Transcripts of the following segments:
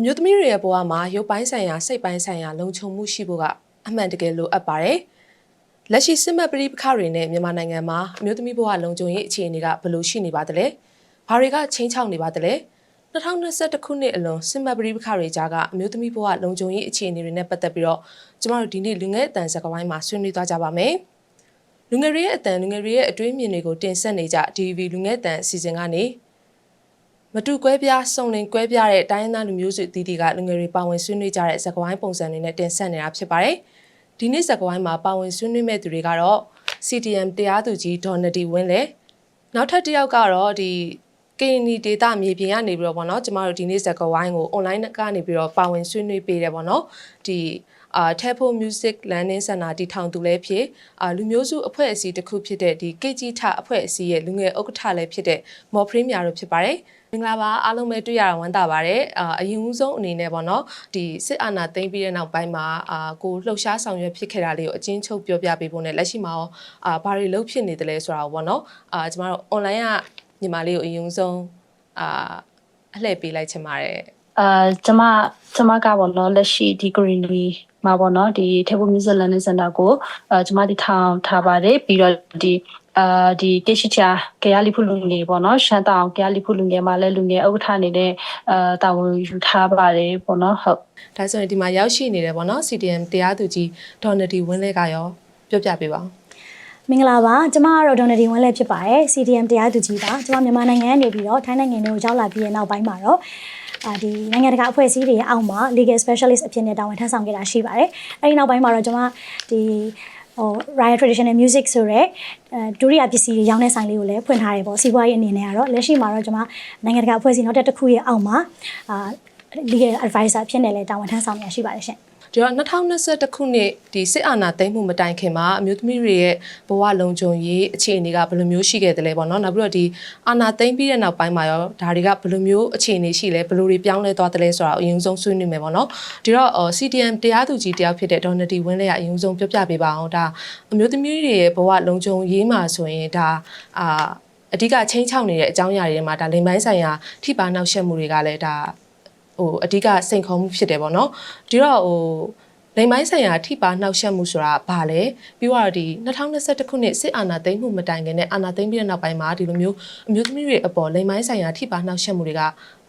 အမျိုးသမီးတွေရဲ့ဘဝမှာရုပ်ပိုင်းဆိုင်ရာစိတ်ပိုင်းဆိုင်ရာလုံခြုံမှုရှိဖို့ကအမှန်တကယ်လိုအပ်ပါတယ်။လက်ရှိစစ်မှတ်ပဋိပက္ခတွေနဲ့မြန်မာနိုင်ငံမှာအမျိုးသမီးဘဝလုံခြုံရေးအခြေအနေကဘယ်လိုရှိနေပါသလဲ။ဘာတွေကချင်းချောက်နေပါသလဲ။2021ခုနှစ်အလွန်စစ်မှတ်ပဋိပက္ခတွေကြားကအမျိုးသမီးဘဝလုံခြုံရေးအခြေအနေတွေနဲ့ပတ်သက်ပြီးတော့ကျမတို့ဒီနေ့လူငယ်အတန်စကားဝိုင်းမှာဆွေးနွေးသွားကြပါမယ်။လူငယ်တွေရဲ့အတန်လူငယ်တွေရဲ့အတွေးမြင်တွေကိုတင်ဆက်နေကြ DV လူငယ်အတန်အစီအစဉ်ကနေ မတူကွဲပြားစုံလင်ကွဲပြားတဲ့တိုင်းရင်းသားလူမျိုးစုအသီးသီးကလူငယ်တွေပါဝင်ဆွေးနွေးကြတဲ့ဇာတ်ကွိုင်းပုံစံတွေနဲ့တင်ဆက်နေတာဖြစ်ပါတယ်။ဒီနေ့ဇာတ်ကွိုင်းမှာပါဝင်ဆွေးနွေးမဲ့သူတွေကတော့ CTM တရားသူကြီးဒေါ်နဒီဝင်းလေနောက်ထပ်တစ်ယောက်ကတော့ဒီကရင်နီဒေတာမြေပြင်ကနေပြီးတော့ဗောနော်ကျမတို့ဒီနေ့ဇာတ်ကွိုင်းကို online ကနေပြီးတော့ပါဝင်ဆွေးနွေးပေးတယ်ဗောနော်ဒီအာ Tempo Music Learning Center တည်ထောင်သူလည်းဖြစ်အာလူမျိုးစုအဖွဲ့အစည်းတစ်ခုဖြစ်တဲ့ဒီ KG ထအဖွဲ့အစည်းရဲ့လူငယ်ဥက္ကဋ္ဌလည်းဖြစ်တဲ့မော်ဖရင်းမြာတို့ဖြစ်ပါတယ် မင်္ဂလာပါအားလုံးပဲတွေ့ရတာဝမ်းသာပါတယ်အာအရင်ဦးဆုံးအနေနဲ့ပေါ့နော်ဒီစစ်အာဏာသိမ်းပြီးတဲ့နောက်ပိုင်းမှာအာကိုလှုပ်ရှားဆောင်ရွက်ဖြစ်ခဲ့တာလေးကိုအချင်းချုပ်ပြောပြပေးဖို့နဲ့လက်ရှိမှာရောအာဘာတွေလုပ်ဖြစ်နေတယ်လဲဆိုတာကိုပေါ့နော်အာကျမတို့ online ကညီမလေးကိုအရင်ဦးဆုံးအာအလှည့်ပေးလိုက်ချင်ပါတယ်အာကျမကျမကပေါ့နော်လက်ရှိဒီ green မှာပေါ့နော်ဒီ table music learning center ကိုအာကျမဒီထောင်ထားပါတယ်ပြီးတော့ဒီ အာဒီကေရှိချာကရလီဖုလူငယ်ပေါ့နော်ရှမ်းတောင်ကရလီဖုလူငယ်မှာလည်းလူငယ်ဥက္ကဋ္ဌအနေနဲ့အာတာဝန်ယူထားပါတယ်ပေါ့နော်ဟုတ်ဒါဆိုရင်ဒီမှာရောက်ရှိနေတယ်ပေါ့နော် CDM တရားသူကြီးဒေါ်နဒီဝင်းလဲကရောပြောပြပေးပါဦးမင်္ဂလာပါကျမကတော့ဒေါ်နဒီဝင်းလဲဖြစ်ပါတယ် CDM တရားသူကြီးပါကျမမြန်မာနိုင်ငံကနေပြီးတော့ထိုင်းနိုင်ငံကိုရောက်လာပြီးတဲ့နောက်ပိုင်းမှာတော့အာဒီနိုင်ငံတကာအဖွဲ့အစည်းတွေရဲ့အောက်မှာ legal specialist အဖြစ်နဲ့တာဝန်ထမ်းဆောင်ခဲ့တာရှိပါတယ်အဲဒီနောက်ပိုင်းမှာတော့ကျမဒီ ဟို Riot Traditional Music ဆိုရဲအဲဒုတိယပစ္စည်းတွေရောင်းတဲ့ဆိုင်လေးကိုလည်းဖွင့်ထားတယ်ပေါ့စီးပွားရေးအနေနဲ့ကတော့လက်ရှိမှာတော့ကျမနိုင်ငံတကာအဖွဲ့အစည်းနောက်တစ်ခုရဲ့အောက်မှာအာ legal advisor အဖြစ်နဲ့လည်းတာဝန်ထမ်းဆောင်နေတာရှိပါတယ်ရှင် ဒီတော့2021ခုနှစ်ဒီစစ်အာဏာသိမ်းမှုမတိုင်ခင်မှာအမျိုးသမီးတွေရဲ့ဘဝလုံခြုံရေးအခြေအနေကဘယ်လိုမျိုးရှိခဲ့တယ်လဲပေါ့နော်နောက်ပြီးတော့ဒီအာဏာသိမ်းပြီးတဲ့နောက်ပိုင်းမှာရောဒါတွေကဘယ်လိုမျိုးအခြေအနေရှိလဲဘယ်လိုတွေပြောင်းလဲသွားတယ်လဲဆိုတာကိုအရင်ဆုံးဆွေးနွေးမယ်ပေါ့နော်ဒီတော့ CDM တရားသူကြီးတယောက်ဖြစ်တဲ့ဒေါ်နဒီဝင်းလေးကအရင်ဆုံးပြောပြပေးပါအောင်ဒါအမျိုးသမီးတွေရဲ့ဘဝလုံခြုံရေးမှာဆိုရင်ဒါအာအဓိကချင်းချောက်နေတဲ့အကြောင်းအရာတွေထဲမှာဒါလိမ်ပိုင်းဆိုင်ရာထိပါနှောက်ယှက်မှုတွေကလည်းဒါ ဟိုအဓိကစိန်ခေါ်မှုဖြစ်တယ်ပေါ့နော်ဒီတော့ဟိုလိမ်ပိုင်းဆိုင်ရာထိပါနှောက်ယှက်မှုဆိုတာဘာလဲပြီးတော့ဒီ2021ခုနှစ်စစ်အာဏာသိမ်းမှုမတိုင်ခင်နဲ့အာဏာသိမ်းပြီးတဲ့နောက်ပိုင်းမှာဒီလိုမျိုးအမျိုးသမီးတွေအပေါ်လိမ်ပိုင်းဆိုင်ရာထိပါနှောက်ယှက်မှုတွေက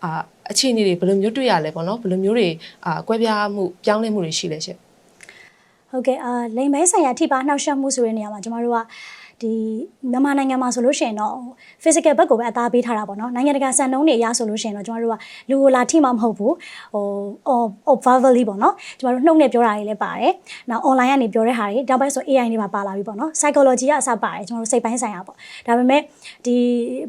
အာအခြေအနေတွေဘယ်လိုမျိုးတွေ့ရလဲပေါ့နော်ဘယ်လိုမျိုးတွေအာကွဲပြားမှုပြောင်းလဲမှုတွေရှိလဲရှင်ဟုတ်ကဲ့အာလိမ်မဲဆိုင်ရာထိပါနှောက်ယှက်မှုဆိုတဲ့နေရာမှာကျမတို့က ဒီမြန်မာနိုင်ငံမှာဆိုလို့ရှိရင်တော့ physical ဘက်ကိုပဲအသားပေးထားတာပေါ့နော်နိုင်ငံတကာစံနှုန်းတွေအရဆိုလို့ရှိရင်တော့ကျမတို့ကလူကိုလာထိမှမဟုတ်ဘူးဟိုဟို verbally ပေါ့နော်ကျမတို့နှုတ်နဲ့ပြောတာတွေလည်းပါတယ်နောက် online ကနေပြောတဲ့ဟာတွေနောက်ပိုင်းဆို AI တွေမှာပါလာပြီပေါ့နော် psychology ကအစပါတယ်ကျမတို့စိတ်ပိုင်းဆိုင်ရာပေါ့ဒါပေမဲ့ဒီ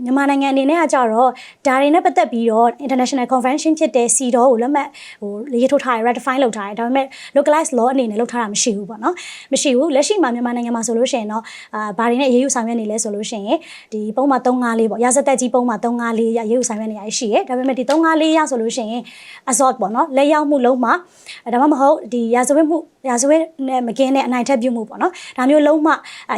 မြန်မာနိုင်ငံအနေနဲ့ကကြတော့ဒါတွေနဲ့ပတ်သက်ပြီးတော့ international convention ဖြစ်တဲ့ CEDAW ကိုလက်မှတ်ဟိုရေးထိုးထားတယ် ratify လုပ်ထားတယ်ဒါပေမဲ့ localized law အနေနဲ့လုပ်ထားတာမရှိဘူးပေါ့နော်မရှိဘူးလက်ရှိမှာမြန်မာနိုင်ငံမှာဆိုလို့ရှိရင်တော့အာဘာတွေနဲ့ရေးယူဆောင်ရွက်နေလဲဆိုလို့ရှိရင်ဒီပုံမှန်354ပေါ့ရာဇသက်ကြီးပုံမှန်354ရရေးယူဆောင်ရွက်နေရရှိတယ်ဒါပေမဲ့ဒီ354ရဆိုလို့ရှိရင် assault ပေါ့နော်လက်ရောက်မှုလုံးမှာဒါမှမဟုတ်ဒီရာဇဝတ်မှုရာဇဝတ်နဲ့မကင်းတဲ့အနိုင်ထက်ပြုမှုပေါ့နော်ဒါမျိုးလုံးမှ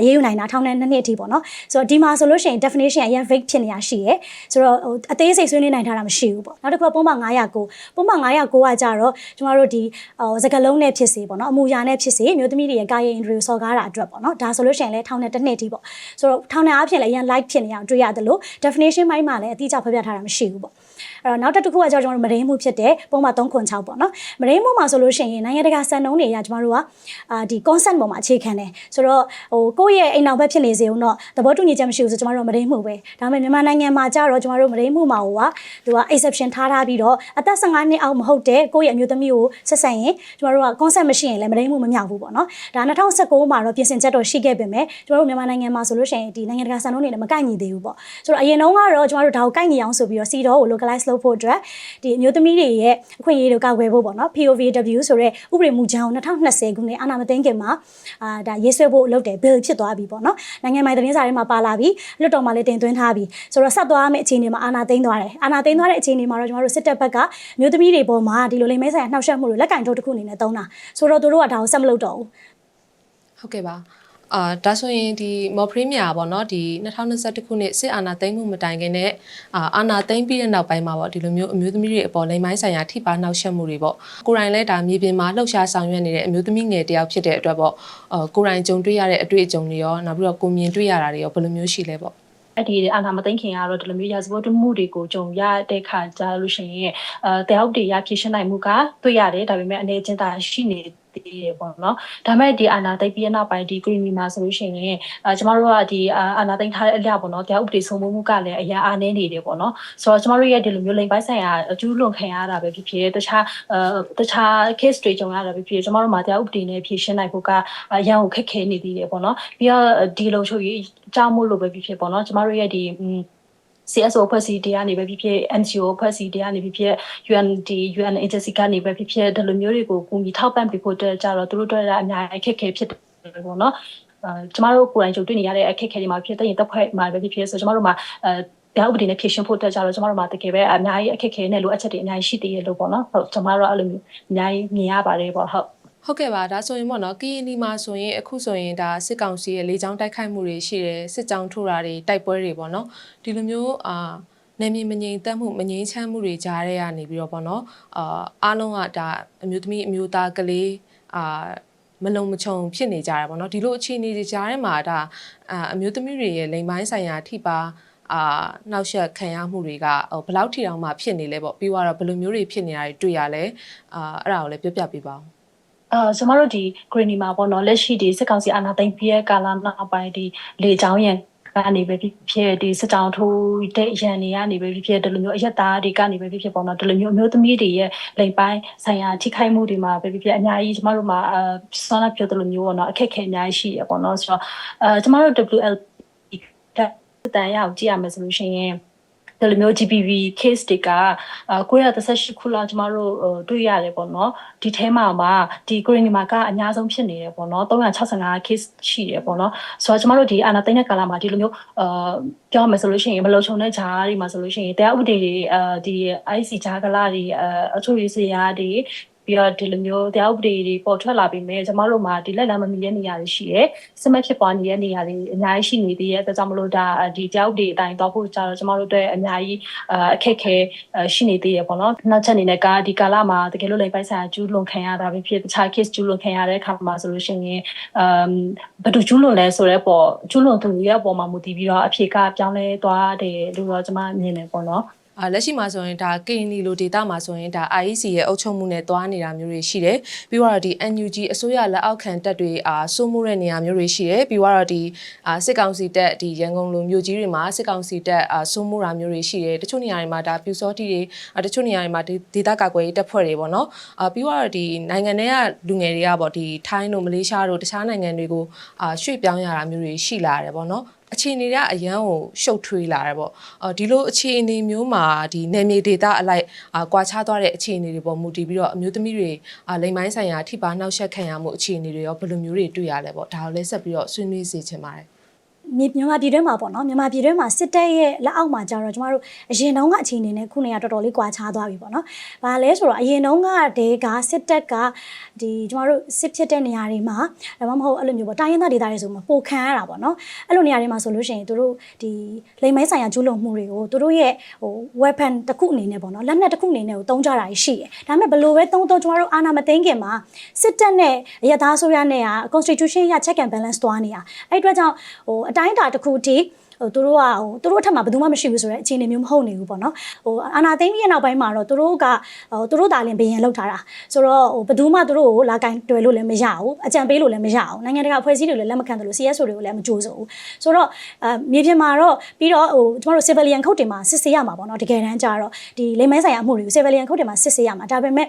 ရေးယူနိုင်တာထောင်နဲ့နှစ်နှစ်အထိပေါ့နော်ဆိုတော့ဒီမှာဆိုလို့ရှိရင် definition အရင် vague ဖြစ်နေရရှိရယ်ဆိုတော့ဟိုအသေးစိတ်ဆွေးနွေးနိုင်ထားတာမရှိဘူးပေါ့နောက်တစ်ခုကပုံမှန်909ပုံမှန်909ကကြတော့ကျမတို့ဒီဟိုစကလုံးနဲ့ဖြစ်စေပေါ့နော်အမူအရာနဲ့ဖြစ်စေမျိုးသမီးတွေရဲ့ကာယအင်ဒရီကိုစော်ကားတာအတွက်ပေါ့နော်ဒါဆိုလို့ရှိရင်လည်းထောင်နဲ့တစ်နှစ်အထိပေါ့ဆိုတော့ထောင်နဲ့အားဖြင့်လည်းအရင် light ဖြစ်နေအောင်တွေ့ရတယ်လို့ definition ပိုင်းမှာလည်းအတိအကျဖော်ပြထားတာမရှိဘူးပေါ့ အဲ့တော့နောက်တစ်ခုကကျတော့ကျွန်တော်တို့မရင်းမှုဖြစ်တဲ့ပုံမှန်306ပေါ့နော်မရင်းမှုမှာဆိုလို့ရှိရင်နိုင်ငံတကာစံနှုန်းတွေအရကျွန်တော်တို့ကအာဒီ concept ပေါ်မှာအခြေခံတယ်ဆိုတော့ဟိုကိုယ့်ရဲ့အိမ်နောက်ဘက်ဖြစ်နေစေဦးတော့သဘောတူညီချက်မရှိဘူးဆိုကျွန်တော်တို့မရင်းမှုပဲဒါပေမဲ့မြန်မာနိုင်ငံမှာကျတော့ကျွန်တော်တို့မရင်းမှုမှာဟိုကသူက exception ထားထားပြီးတော့အသက်15နှစ်အောက်မဟုတ်တဲ့ကိုယ့်ရဲ့အမျိုးသမီးကိုဆက်ဆံရင်ကျွန်တော်တို့က concept မရှိရင်လည်းမရင်းမှုမမြောက်ဘူးပေါ့နော်ဒါ2019မှာတော့ပြင်ဆင်ချက်တော့ရှိခဲ့ပေမဲ့ကျွန်တော်တို့မြန်မာနိုင်ငံမှာဆိုလို့ရှိရင်ဒီနိုင်ငံတကာစံနှုန်းတွေနဲ့မကိုက်ညီသေးဘူးပေါ့ဆိုတော့အရင်တုန်းကတော့ကျွန်တော်တို့ဒါကိုကိုက်ညီအောင်ဆိုပြီးတော့စီတော့ကို localize လုပ်ဖို့အတွက်ဒီအမျိုးသမီးတွေရဲ့အခွင့်အရေးတွေကိုကာကွယ်ဖို့ပေါ့နော် POVW ဆိုတဲ့ဥပဒေမူကြမ်းကို2020ခုနှစ်အာဏာမသိမ်းခင်မှာအာဒါရေးဆွဲဖို့လုပ်တယ် bill ဖြစ်သွားပြီပေါ့နော်နိုင်ငံပိုင်သတင်းစာတွေမှာပါလာပြီလွှတ်တော်မှာလည်းတင်သွင်းထားပြီဆိုတော့ဆက်သွားမယ့်အခြေအနေမှာအာဏာသိမ်းသွားတယ်အာဏာသိမ်းသွားတဲ့အခြေအနေမှာတော့ကျွန်တော်တို့စစ်တပ်ဘက်ကမျိုးသမီးတွေပေါ်မှာဒီလိုလိမ့်မဲဆိုင်ရာနှောက်ယှက်မှုတွေလက်ကင်ထုတ်တစ်ခုအနေနဲ့သုံးတာဆိုတော့တို့ကဒါကိုဆက်မလုပ်တော့ဘူးဟုတ်ကဲ့ပါ အာဒါဆိုရင်ဒီမော်ပရီးမီယာပေါ့နော်ဒီ2021ခုနှစ်စစ်အာဏာသိမ်းမှုမတိုင်ခင်နဲ့အာအာဏာသိမ်းပြီးတဲ့နောက်ပိုင်းမှာပေါ့ဒီလိုမျိုးအမျိုးသမီးတွေအပေါ်လိမ်မိုင်းဆိုင်ရာထိပါနှောက်ယှက်မှုတွေပေါ့ကိုယ်တိုင်လည်းဒါမြေပြင်မှာလှုပ်ရှားဆောင်ရွက်နေတဲ့အမျိုးသမီးငယ်တယောက်ဖြစ်တဲ့အတွက်ပေါ့အာကိုယ်တိုင်ကြုံတွေ့ရတဲ့အတွေ့အကြုံတွေရောနောက်ပြီးတော့ကိုမြင်တွေ့ရတာတွေရောဘယ်လိုမျိုးရှိလဲပေါ့အဲ့ဒီအာနာမသိမ့်ခင်ကတော့ဒီလိုမျိုးရာဇဝတ်မှုတွေကိုကြုံရတဲ့ခါကြလို့ရှိရင်အဲတရားဥပဒေရဖြည့်ရှင်းနိုင်မှုကတွေ့ရတယ်ဒါပေမဲ့အနေချင်းတာရှိနေ သေးတယ်ပေါ့နော်ဒါပေမဲ့ဒီအာနာသိမ့်ပြီးနောက်ပိုင်းဒီ green မှာဆိုလို့ရှိရင်အဲကျမတို့ကဒီအာနာသိမ့်ထားတဲ့အလျောက်ပေါ့နော်တရားဥပဒေဆုံးမှုကလည်းအရာအားနည်းနေတယ်ပေါ့နော်ဆိုတော့ကျမတို့ရဲ့ဒီလိုမျိုးလိမ်ပိုင်းဆိုင်ရာအကျူးလွန်ခံရတာပဲဖြစ်ဖြစ်တခြားအဲတခြား case တွေကြုံရတာပဲဖြစ်ဖြစ်ကျမတို့မှာတရားဥပဒေနဲ့ဖြည့်ရှင်းနိုင်ဖို့ကအရန်ကိုခက်ခဲနေသေးတယ်ပေါ့နော်ပြီးတော့ဒီလိုချုပ်ရေးအကြောင်းမို့လို့ပဲဖြစ်ဖြစ်ပေါ့နော်ကျမတို့ရဲ့ဒီ CSO ဖွဲ့စည်းတရားနေပဲဖြစ်ဖြစ် NGO ဖွဲ့စည်းတရားနေဖြစ်ဖြစ် UND UN agency ကနေပဲဖြစ်ဖြစ်ဒီလိုမျိုးတွေကိုကူညီထောက်ပံ့ပေးဖို့အတွက်ကြတော့သူတို့တို့ကအများကြီးခက်ခဲဖြစ်တယ်ပေါ့နော်အဲကျမတို့ကိုယ်တိုင်ကြုံတွေ့နေရတဲ့အခက်အခဲတွေမှာဖြစ်တဲ့ရင်တပ်ဖွဲ့မှာပဲဖြစ်ဖြစ်ဆိုကျမတို့မှာအဲတရားဥပဒေနဲ့ဖြည့်ရှင်ဖို့အတွက်ကြတော့ကျမတို့မှာတကယ်ပဲအများကြီးအခက်အခဲနဲ့လိုအပ်ချက်တွေအများကြီးရှိသေးတယ်လို့ပေါ့နော်ဟုတ်ကျမတို့အဲ့လိုမျိုးအများကြီးမြင်ရပါတယ်ပေါ့ဟုတ် ဟုတ်ကဲ့ပါဒါဆိုရင်ပေါ့နော်ကရင်ဒီမှာဆိုရင်အခုဆိုရင်ဒါစစ်ကောင်စီရဲ့လေကြောင်းတိုက်ခိုက်မှုတွေရှိတယ်စစ်ကြောင်းထိုးတာတွေတိုက်ပွဲတွေပေါ့နော်ဒီလိုမျိုးအာနေမြေမငြိမ်သက်မှုမငြိမ်ချမ်းမှုတွေကြားထဲကနေပြီးတော့ပေါ့နော်အာအားလုံးကဒါအမျိုးသမီးအမျိုးသားကလေးအာမလုံမချုံဖြစ်နေကြတာပေါ့နော်ဒီလိုအခြေအနေတွေကြားထဲမှာဒါအာအမျိုးသမီးတွေရဲ့လိမ်ပိုင်းဆိုင်ရာထိပါအာနှောက်ယှက်ခံရမှုတွေကဟိုဘယ်လောက်ထိတောင်မှဖြစ်နေလဲပေါ့ပြီးတော့ဘယ်လိုမျိုးတွေဖြစ်နေတာတွေတွေ့ရလဲအာအဲ့ဒါကိုလည်းပြောပြပေးပါဦး အာကျမတို့ဒီ green မှာပေါ့နော်လက်ရှိဒီစစ်ကောင်စီအာဏာသိမ်းပြီးရဲ့ကာလနောက်ပိုင်းဒီလေချောင်းရံကနေပဲဖြစ်ဖြစ်ဒီစစ်တောင်ထိုးတဲ့ရန်တွေကနေပဲဖြစ်ဖြစ်ဒီလိုမျိုးအရက်သားတွေကနေပဲဖြစ်ဖြစ်ပေါ့နော်ဒီလိုမျိုးအမျိုးသမီးတွေရဲ့လိမ်ပိုင်းဆိုင်ရာထိခိုက်မှုတွေမှာပဲဖြစ်ဖြစ်အများကြီးကျမတို့မှာအာဆောနာပြောတယ်လို့မျိုးပေါ့နော်အခက်အခဲအများကြီးရှိရပေါ့နော်ဆိုတော့အာကျမတို့ WL တန်ရအောင်ကြည့်ရမယ်ဆိုလို့ရှိရင် ဒီလိုမျိုး GPV case တွေကအာ938ခုလောက်ကျမတို့တွေ့ရတယ်ပေါ့နော်ဒီထဲမှာမှာဒီ green မှာကအများဆုံးဖြစ်နေတယ်ပေါ့နော်365 case ရှိတယ်ပေါ့နော်ဆိုတော့ကျမတို့ဒီအာနာသိန်းတဲ့ကာလမှာဒီလိုမျိုးအာပြောမယ်ဆိုလို့ရှိရင်မလုံခြုံတဲ့ဂျားတွေမှာဆိုလို့ရှိရင်တရားဥပဒေတွေအာဒီ IC ဂျားကလာတွေအာအချို့ရေးစရာတွေ ပြီးတော့ဒီလိုမျိုးတရားဥပဒေတွေပေါ်ထွက်လာပြီးမြဲကျမတို့မှာဒီလက်လမ်းမမီတဲ့နေရာတွေရှိတယ်စမတ်ဖြစ်ပွားနေတဲ့နေရာတွေအများကြီးရှိနေသေးရဲ့အဲဒါကြောင့်မလို့ဒါဒီတရားဥပဒေအတိုင်းတော့ဖို့ကြတော့ကျမတို့အတွက်အများကြီးအခက်ခဲရှိနေသေးရဲ့ပေါ့နော်နောက်ချက်အနေနဲ့ကဒီကာလမှာတကယ်လို့လိမ်ပိုက်ဆိုင်ကျူးလွန်ခံရတာပဲဖြစ်တခြား case ကျူးလွန်ခံရတဲ့အခါမှာဆိုလို့ရှိရင်အမ်ဘယ်သူကျူးလွန်လဲဆိုတော့ပေါ့ကျူးလွန်သူရဲ့အပေါ်မှာမူတည်ပြီးတော့အဖြေကပြောင်းလဲသွားတယ်လို့တော့ကျမမြင်တယ်ပေါ့နော် အာလက်ရှိမှာဆိုရင်ဒါ KNI လိုဒေတာမှာဆိုရင်ဒါ IEC ရဲ့အုပ်ချုပ်မှုနဲ့တွားနေတာမျိုးတွေရှိတယ်ပြီးတော့ဒီ NUG အစိုးရလက်အောက်ခံတပ်တွေအာစိုးမိုးတဲ့နေရာမျိုးတွေရှိတယ်ပြီးတော့ဒီအာစစ်ကောင်စီတပ်ဒီရန်ကုန်လိုမြို့ကြီးတွေမှာစစ်ကောင်စီတပ်အာစိုးမိုးတာမျိုးတွေရှိတယ်တချို့နေရာတွေမှာဒါပြူစောတိတွေအာတချို့နေရာတွေမှာဒီဒေတာကာကွယ်ရေးတပ်ဖွဲ့တွေပေါ့နော်အာပြီးတော့ဒီနိုင်ငံတွေကလူငယ်တွေကပေါ့ဒီထိုင်းတို့မလေးရှားတို့တခြားနိုင်ငံတွေကိုအာရွှေ့ပြောင်းရတာမျိုးတွေရှိလာတယ်ပေါ့နော် အခြေအနေတွေကအရန်ကိုရှုပ်ထွေးလာတယ်ပေါ့အော်ဒီလိုအခြေအနေမျိုးမှာဒီနယ်မြေဒေသအလိုက်အာကွာခြားသွားတဲ့အခြေအနေတွေပေါ်မူတည်ပြီးတော့အမျိုးသမီးတွေအာလိမ်မိုင်းဆိုင်ရာထိပါနှောက်ယှက်ခံရမှုအခြေအနေတွေရောဘယ်လိုမျိုးတွေတွေ့ရလဲပေါ့ဒါကိုလည်းဆက်ပြီးတော့ဆွေးနွေးစေချင်ပါတယ် မြေမြန်မာပြည်တွင်းမှာပေါ့နော်မြန်မာပြည်တွင်းမှာစစ်တပ်ရဲ့လက်အောက်မှာကြာတော့ကျမတို့အရင်တုန်းကအခြေအနေနဲ့ခုနေရတော်တော်လေးကွာခြားသွားပြီပေါ့နော်။ဘာလဲဆိုတော့အရင်တုန်းကတည်းကစစ်တပ်ကဒီကျမတို့စစ်ဖြစ်တဲ့နေရာတွေမှာဒါမှမဟုတ်အဲ့လိုမျိုးပေါ့တိုင်းရင်းသားဒေသတွေဆိုမှပိုခံရတာပေါ့နော်။အဲ့လိုနေရာတွေမှာဆိုလို့ရှိရင်တို့ဒီလိမ်မိုင်းဆိုင်ရာကျူးလွန်မှုတွေကိုတို့ရဲ့ဟို weapon တစ်ခုအနေနဲ့ပေါ့နော်လက်နက်တစ်ခုအနေနဲ့ကိုတုံးကြတာရှိတယ်။ဒါပေမဲ့ဘလို့ပဲတုံးတော့ကျမတို့အာဏာမသိမ်းခင်မှာစစ်တပ်နဲ့အရသားဆိုရနဲ့က constitution ရ check and balance သွားနေတာ။အဲ့အတွက်ကြောင့်ဟိုအတိုင်းအတာတစ်ခုထိဟိုသူတို့ကဟိုသူတို့အထက်မှာဘယ်သူမှမရှိဘူးဆိုတော့အခြေအနေမျိုးမဟုတ်နေဘူးပေါ့နော်ဟိုအာနာသိမ့်ပြီးရဲ့နောက်ပိုင်းမှာတော့သူတို့ကဟိုသူတို့တာလင်ဘယင်လောက်ထားတာဆိုတော့ဟိုဘယ်သူမှသူတို့ကိုလာကင်တွယ်လို့လည်းမရဘူးအကြံပေးလို့လည်းမရဘူးနိုင်ငံတကာအဖွဲ့အစည်းတွေလည်းလက်မခံတယ်လို့ CSO တွေကိုလည်းမကြိုးစိုးဘူးဆိုတော့အမြေပြင်မှာတော့ပြီးတော့ဟိုကျမတို့ civilian ခုတ်တင်မှာစစ်ဆေးရမှာပေါ့နော်တကယ်တမ်းကျတော့ဒီလိမ့်မဲဆိုင်ရာအမှုတွေကို civilian ခုတ်တင်မှာစစ်ဆေးရမှာဒါပေမဲ့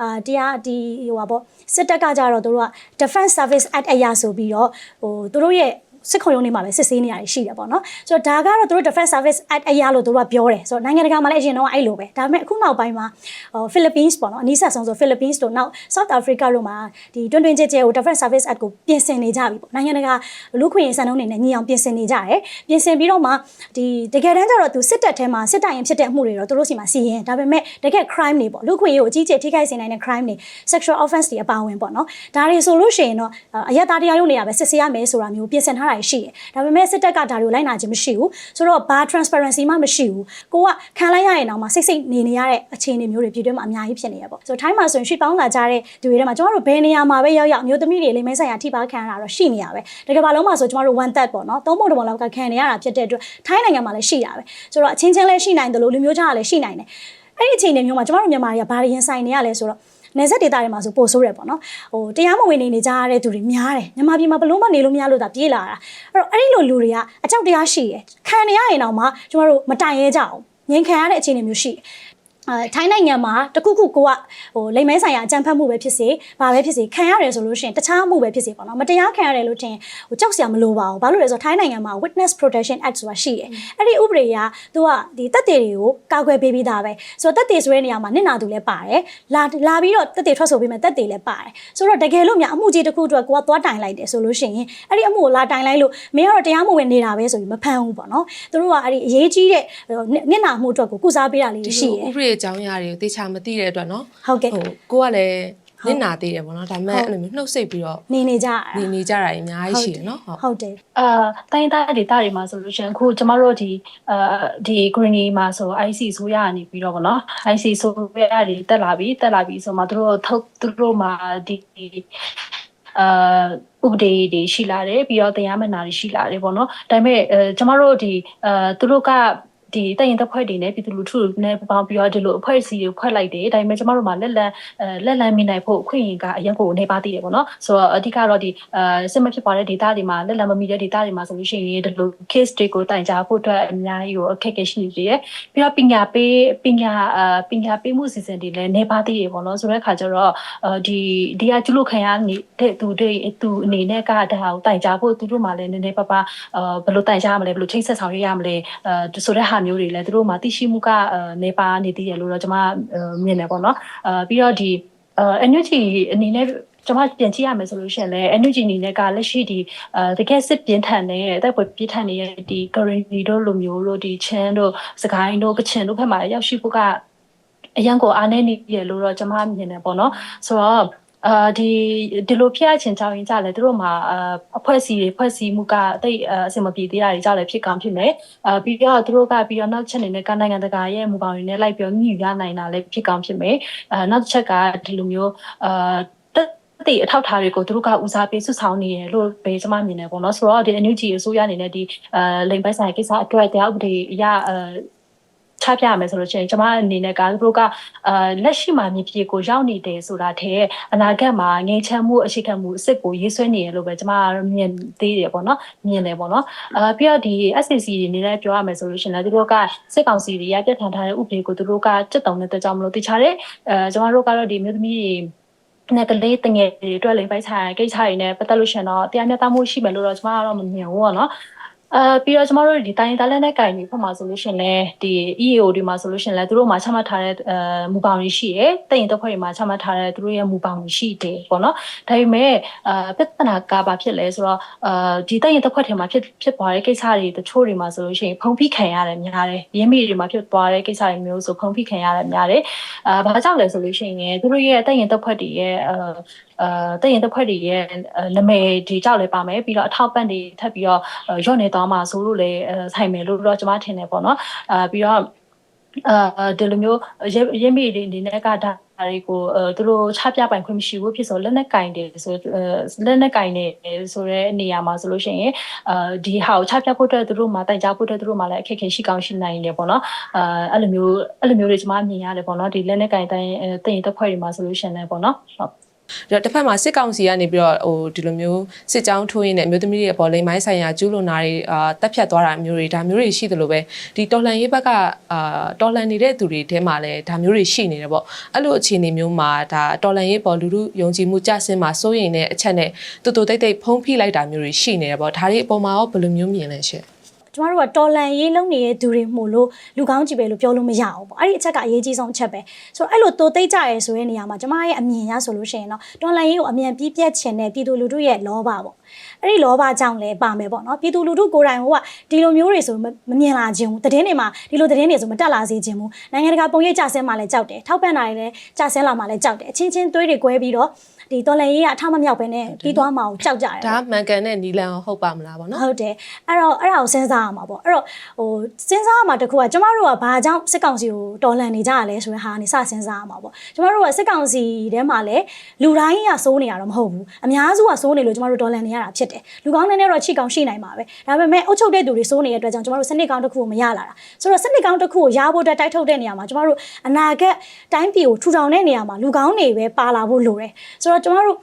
အာတရားဒီဟိုပါပေါ့စစ်တပ်ကကြတော့သူတို့က defense service act အရာဆိုပြီးတော့ဟိုသူတို့ရဲ့ စစ်ခုံရုံးတွေမှာပဲစစ်ဆေးနေရတယ်ရှိတယ်ပေါ့နော်ဆိုတော့ဒါကတော့သူတို့ Defense Service Act အရာလို့သူတို့ကပြောတယ်ဆိုတော့နိုင်ငံတကာမှာလည်းအရင်တော့အဲ့လိုပဲဒါပေမဲ့အခုနောက်ပိုင်းမှာဟို Philippines ပေါ့နော်အနည်းဆက်ဆုံးဆို Philippines တို့နောက် South Africa တို့မှာဒီတွင်တွင်ကြဲကြဲကို Defense Service Act ကိုပြင်ဆင်နေကြပြီပေါ့နိုင်ငံတကာလူခွင့်ရေးစံနှုန်းတွေနဲ့ညီအောင်ပြင်ဆင်နေကြတယ်ပြင်ဆင်ပြီးတော့မှဒီတကယ်တမ်းကျတော့သူစစ်တပ်ထဲမှာစစ်တပ်ရင်ဖြစ်တဲ့အမှုတွေတော့သူတို့စီမှာစီရင်ဒါပေမဲ့တကယ် crime တွေပေါ့လူခွင့်ရေးကိုအကြီးအကျယ်ထိခိုက်စေနိုင်တဲ့ crime တွေ sexual offense တွေအပါအဝင်ပေါ့နော်ဒါတွေဆိုလို့ရှိရင်တော့အရက်သားတရားရုံးနေရပဲစစ်ဆေးရမယ်ဆိုတာမျိုးပြင်ဆင်ထားတာရှိတယ်ဒါပေမဲ့စစ်တပ်ကဒါတွေကိုလိုက်နာခြင်းမရှိဘူးဆိုတော့ဘာ transparency မှမရှိဘူးကိုကခံလိုက်ရရင်တော့မှစိတ်စိတ်နေနေရတဲ့အခြေအနေမျိုးတွေပြည်တွင်းမှာအများကြီးဖြစ်နေရပေါ့ဆိုတော့ထိုင်းမှာဆိုရင်ရွှေပေါင်းလာကြတဲ့သူတွေထဲမှာကျွန်တော်တို့ဘယ်နေရာမှာပဲရောက်ရောက်မျိုးသမီးတွေလိမ့်မဲဆိုင်ရာထိပါခံရတာတော့ရှိနေရပဲတကယ်ပါလုံးမှာဆိုကျွန်တော်တို့ one that ပေါ့နော်သုံးပုံတစ်ပုံလောက်ကခံနေရတာဖြစ်တဲ့အတွက်ထိုင်းနိုင်ငံမှာလည်းရှိတာပဲဆိုတော့အချင်းချင်းလည်းရှိနိုင်တယ်လို့လူမျိုးခြားလည်းရှိနိုင်တယ်အဲ့ဒီအခြေအနေမျိုးမှာကျွန်တော်တို့မြန်မာတွေကဘာတွေရင်ဆိုင်နေရလဲဆိုတော့ နေဆက်ဒေတာတွေမှာဆိုပို့ဆိုးတယ်ပေါ့နော်ဟိုတရားမဝင်နေနေကြရတဲ့သူတွေများတယ်မြန်မာပြည်မှာဘလို့မနေလို့မရလို့ဒါပြေးလာတာအဲ့တော့အဲ့ဒီလိုလူတွေကအကြောက်တရားရှိတယ်ခံနေရရင်တော့မှကျွန်တော်တို့မတိုင်ရဲကြအောင်ငင်ခံရတဲ့အခြေအနေမျိုးရှိတယ် အဲထိုင်းနိုင်ငံမှာတခုခုကိုကဟိုလိမ်မဲဆိုင်ရာအကြံဖတ်မှုပဲဖြစ်စေဘာပဲဖြစ်စေခံရတယ်ဆိုလို့ရှိရင်တခြားမှုပဲဖြစ်စေပေါ့နော်မတရားခံရတယ်လို့ထင်ဟိုကြောက်စရာမလိုပါဘူးဘာလို့လဲဆိုတော့ထိုင်းနိုင်ငံမှာ Witness Protection Act ဆိုတာရှိတယ်အဲ့ဒီဥပဒေကသူကဒီတက်တေတွေကိုကာကွယ်ပေးပြီးသားပဲဆိုတော့တက်တေဆိုတဲ့နေရာမှာနစ်နာသူလည်းပါတယ်လာလာပြီးတော့တက်တေထွက်ဆိုပေးမယ်တက်တေလည်းပါတယ်ဆိုတော့တကယ်လို့များအမှုကြီးတစ်ခုအတွက်ကိုကသွားတိုင်လိုက်တယ်ဆိုလို့ရှိရင်အဲ့ဒီအမှုကိုလာတိုင်လိုက်လို့မင်းကတော့တရားမဝင်နေတာပဲဆိုပြီးမဖမ်းဘူးပေါ့နော်သူတို့ကအဲ့ဒီအရေးကြီးတဲ့နစ်နာမှုအတွက်ကိုကုစားပေးတာလေးရှိတယ်ဥပဒေအကြောင်းအရာတွေကိုသေချာမသိတဲ့အတွက်เนาะ ဟုတ်ကဲ့ ဟိုကိုကလည်းနစ်နာသေးတယ်ပေါ့နော်ဒါပေမဲ့အဲ့လိုမျိုးနှုတ်ဆက်ပြီးတော့ နေနေကြရ နေနေကြတာအများကြီးရှိတယ်เนาะဟုတ် ဟုတ်တယ် အာတိုင်းသားဒေတာတွေမှာဆိုလို့ရှိရင်အခုကျမတို့ဒီအာဒီ green မှာဆို IC ဆိုရနေပြီးတော့ဗောနော် IC ဆိုရတွေတက်လာပြီတက်လာပြီဆိုမှသူတို့ထုတ်သူတို့မှာဒီအာဥပဒေတွေရှိလာတယ်ပြီးတော့တရားမနာတွေရှိလာတယ်ဗောနော်ဒါပေမဲ့အဲကျမတို့ဒီအာသူတို့က ဒီတရင်တစ်ဖွဲ့တွေနဲ့ပြည်သူလူထုနဲ့ပေါင်းပြီးတော့ဒီလိုအဖွဲ့အစည်းတွေဖွဲ့လိုက်တယ်ဒါပေမဲ့ကျမတို့မှာလက်လန်အဲလက်လန်မိနိုင်ဖို့အခွင့်အရေးကအရင်ကိုနေပါသေးတယ်ပေါ့နော်ဆိုတော့အဓိကတော့ဒီအဲစစ်မဖြစ်ပါတဲ့ data တွေမှာလက်လန်မမီတဲ့ data တွေမှာဆိုလို့ရှိရင်ဒီလို case တွေကိုတိုင်ကြားဖို့အတွက်အများကြီးကိုအခက်အခဲရှိနေသေးတယ်ပြီးတော့ပညာပေးပညာအာပညာပေးမှုစီစဉ်တွေလည်းနေပါသေးတယ်ပေါ့နော်ဆိုတဲ့အခါကျတော့အဲဒီဒီကကျလို့ခံရနေတဲ့သူတွေသူအနေနဲ့ကဒါကိုတိုင်ကြားဖို့သူတို့မှလည်းနည်းနည်းပါးပါအာဘယ်လိုတိုင်ကြားရမလဲဘယ်လိုချိတ်ဆက်ဆောင်ရွက်ရမလဲအဲဆိုတဲ့ဟာမျိုးတွေလည်းသူတို့မှသိရှိမှုကအဲနေပါနေသေးတယ်လို့တော့ကျွန်မမြင်တယ်ပေါ့နော်အဲပြီးတော့ဒီအဲ energy အနေနဲ့ကျွန်မပြန်ကြည့်ရမယ်ဆိုလို့ရှိရင်လည်း energy အနေနဲ့ကလက်ရှိဒီအဲတကယ်စစ်ပြင်းထန်နေတဲ့တိုက်ပွဲပြင်းထန်နေတဲ့ဒီ currency တို့လိုမျိုးတို့ဒီ chan တို့စကိုင်းတို့ကချင်တို့ဘက်မှာရောက်ရှိဖို့ကအရန်ကိုအားနေနေရလို့တော့ကျွန်မမြင်တယ်ပေါ့နော်ဆိုတော့ အာဒီဒီလိုဖျက်ချင်ကြောင်းရင်ကြလဲသူတို့မှာအဖွဲ့စီတွေဖွဲ့စီမှုကတိတ်အဆင်မပြေသေးတာတွေကြလဲဖြစ်ကောင်းဖြစ်မယ်အာပြီးတော့သူတို့ကပြီးတော့နောက်ချက်အနေနဲ့ကနိုင်ငံတကာရဲ့မူပေါင်းတွေနဲ့လိုက်ပြောညှိရနိုင်တာလည်းဖြစ်ကောင်းဖြစ်မယ်အာနောက်တစ်ချက်ကဒီလိုမျိုးအာတိအထောက်ထားတွေကိုသူတို့ကဦးစားပေးဆွဆောင်နေတယ်လို့ပဲကျွန်မမြင်တယ်ပေါ့နော်ဆိုတော့ဒီ NUG အစိုးရအနေနဲ့ဒီအဲလိမ်ပိုက်ဆိုင်ကိစ္စအတွက်တရားဥပဒေအရအဲ ချပြရမယ်ဆိုလို့ရှိရင်ကျွန်မအနေနဲ့ကသူတို့ကအာလက်ရှိမှာမြေပြေကိုရောက်နေတယ်ဆိုတာတဲ့အနာဂတ်မှာငြိမ်းချမ်းမှုအရှိခံမှုအစ်စ်ကိုရေးဆွဲနေရလို့ပဲကျွန်မမြင်သေးတယ်ပေါ့နော်မြင်တယ်ပေါ့နော်အာပြီးတော့ဒီ SCC တွေနေနဲ့ပြောရမယ်ဆိုလို့ရှိရင်လည်းသူတို့ကစစ်ကောင်စီတွေရပြဋ္ဌာန်းထားတဲ့ဥပဒေကိုသူတို့ကစက်တုံတဲ့ကြောင့်မလို့တခြားတဲ့အဲကျွန်တော်တို့ကတော့ဒီမြို့သမီးတွေနဲ့ကလေးတငယ်တွေအတွက်လိမ်ပိုက်ဆိုင်ကိစ္စတွေနဲ့ပတ်သက်လို့ရှင်တော့တရားမျှတမှုရှိမယ်လို့တော့ကျွန်မကတော့မမြင်ဘူးပေါ့နော် အာပြီးတော့ကျမတို့ဒီတိုင်းသားလက်နဲ့ကင်တွေဖက်မှာဆိုလို့ရှင်လဲဒီ EAO တွေမှာဆိုလို့ရှင်လဲသူတို့မှာချမှတ်ထားတဲ့အဲမူပေါင်းတွေရှိတယ်။တရင်တစ်ဖွဲ့တွေမှာချမှတ်ထားတဲ့သူတို့ရဲ့မူပေါင်းတွေရှိတယ်ပေါ့နော်။ဒါပေမဲ့အာပြဿနာကဘာဖြစ်လဲဆိုတော့အာဒီတရင်တစ်ဖွဲ့ထဲမှာဖြစ်ဖြစ်သွားတဲ့ကိစ္စတွေတချို့တွေမှာဆိုလို့ရှင်ဖုံဖိခံရတယ်များတယ်။ရင်းမိတွေမှာဖြစ်သွားတဲ့ကိစ္စတွေမျိုးဆိုဖုံဖိခံရတယ်များတယ်။အာဘာကြောင့်လဲဆိုလို့ရှင်သူတို့ရဲ့တရင်တစ်ဖွဲ့တွေရဲ့အာ အာတရင်တစ်ဖွဲ့တွေရဲ့နာမည်ဒီကြောက်လဲပါမယ်ပြီးတော့အထောက်ပံ့တွေထပ်ပြီးတော့ရော့နေသွားမှာဆိုလို့လည်းဆိုင်မယ်လို့တော့ကျွန်မထင်တယ်ပေါ့နော်အာပြီးတော့အာဒီလိုမျိုးရင်းမိတွေအနေနဲ့ကဒါတွေကိုအဲသူတို့ချပြပိုင်ခွင့်မရှိဘူးဖြစ်ဆိုလက်နက်ကင်တယ်ဆိုလက်နက်ကင်နေဆိုတဲ့နေရာမှာဆိုလို့ရှိရင်အာဒီဟာကိုချပြဖို့အတွက်သူတို့မှာတိုင်ကြားဖို့အတွက်သူတို့မှာလည်းအခက်အခဲရှိကောင်းရှိနိုင်တယ်ပေါ့နော်အာအဲ့လိုမျိုးအဲ့လိုမျိုးတွေကျွန်မမြင်ရတယ်ပေါ့နော်ဒီလက်နက်ကင်တိုင်းတင်တက်ဖွဲ့တွေမှာဆိုလို့ရှိရင်လည်းပေါ့နော်ဟုတ် ဒါတစ်ဖက်မှာစစ်ကောင်စီကနေပြီးတော့ဟိုဒီလိုမျိုးစစ်ကြောင်းထိုးရင်းနဲ့အမျိုးသမီးတွေပေါ်လိမ်မိုင်းဆိုင်ရာကျူးလွန်တာတွေအာတက်ဖြတ်သွားတာမျိုးတွေဒါမျိုးတွေရှိတယ်လို့ပဲဒီတော်လှန်ရေးဘက်ကအာတော်လှန်နေတဲ့သူတွေထဲမှာလည်းဒါမျိုးတွေရှိနေတယ်ပေါ့အဲ့လိုအခြေအနေမျိုးမှာဒါတော်လှန်ရေးပေါ်လူလူယုံကြည်မှုကြဆင်းမှာစိုးရိမ်တဲ့အချက်နဲ့တူတူတိတ်တိတ်ဖုံးဖိလိုက်တာမျိုးတွေရှိနေတယ်ပေါ့ဒါတွေအပေါ်မှာရောဘယ်လိုမျိုးမြင်လဲရှင် ကျမတို့ကတော်လန်ရေးလုံးနေတဲ့သူတွေမို့လို့လူကောင်းကြည့်ပဲလို့ပြောလို့မရဘူးပေါ့အဲ့ဒီအချက်ကအရေးကြီးဆုံးအချက်ပဲဆိုတော့အဲ့လိုတိုးသိကြရဲဆိုတဲ့နေရာမှာကျမရဲ့အမြင်ရဆိုလို့ရှိရင်တော့တော်လန်ရေးကိုအမြန်ပြီးပြတ်ချင်တဲ့ပြည်သူလူထုရဲ့လောဘပေါ့အဲ့ဒီလောဘကြောင့်လည်းပါမယ်ပေါ့နော်ပြည်သူလူထုကိုယ်တိုင်ဟိုကဒီလိုမျိုးတွေဆိုမမမြင်လာခြင်းဘူးတည်င်းတွေမှာဒီလိုတည်င်းတွေဆိုမတက်လာစေခြင်းဘူးနိုင်ငံတကာပုံရိပ်ကြဆင်းမှလည်းကြောက်တယ်ထောက်ပံ့တာတွေလည်းကြဆင်းလာမှလည်းကြောက်တယ်အချင်းချင်းသွေးတွေကွဲပြီးတော့ ဒီတော်လန်ရေးကအထမမြောက်ပဲနဲ့ပြီးသွားမှအောင်ကြောက်ကြတယ်ဒါမှန်ကန်တဲ့နီလန်ဟုတ်ပါမလားပေါ့နော်ဟုတ်တယ်အဲ့တော့အဲ့ဒါကိုစဉ်းစားရမှာပေါ့အဲ့တော့ဟိုစဉ်းစားရမှာတခုကကျမတို့ကဘာကြောင့်စစ်ကောင်စီကိုတော်လှန်နေကြရလဲဆိုတဲ့ဟာကနေစစဉ်းစားရမှာပေါ့ကျမတို့ကစစ်ကောင်စီထဲမှာလည်းလူတိုင်းကစိုးနေရတော့မဟုတ်ဘူးအများစုကစိုးနေလို့ကျမတို့တော်လှန်နေရတာဖြစ်တယ်လူကောင်းတဲ့နဲ့တော့ချိကောင်းရှိနိုင်မှာပဲဒါပေမဲ့အုတ်ချုပ်တဲ့သူတွေစိုးနေတဲ့အတွက်ကြောင့်ကျမတို့စနစ်ကောင်းတစ်ခုကိုမရလာတာဆိုတော့စနစ်ကောင်းတစ်ခုကိုရဖို့အတွက်တိုက်ထုတ်တဲ့နေရာမှာကျမတို့အနာဂတ်တိုင်းပြည်ကိုထူထောင်တဲ့နေရာမှာလူကောင်းတွေပဲပါလာဖို့လိုတယ်ဆိုတော့ကျမတို့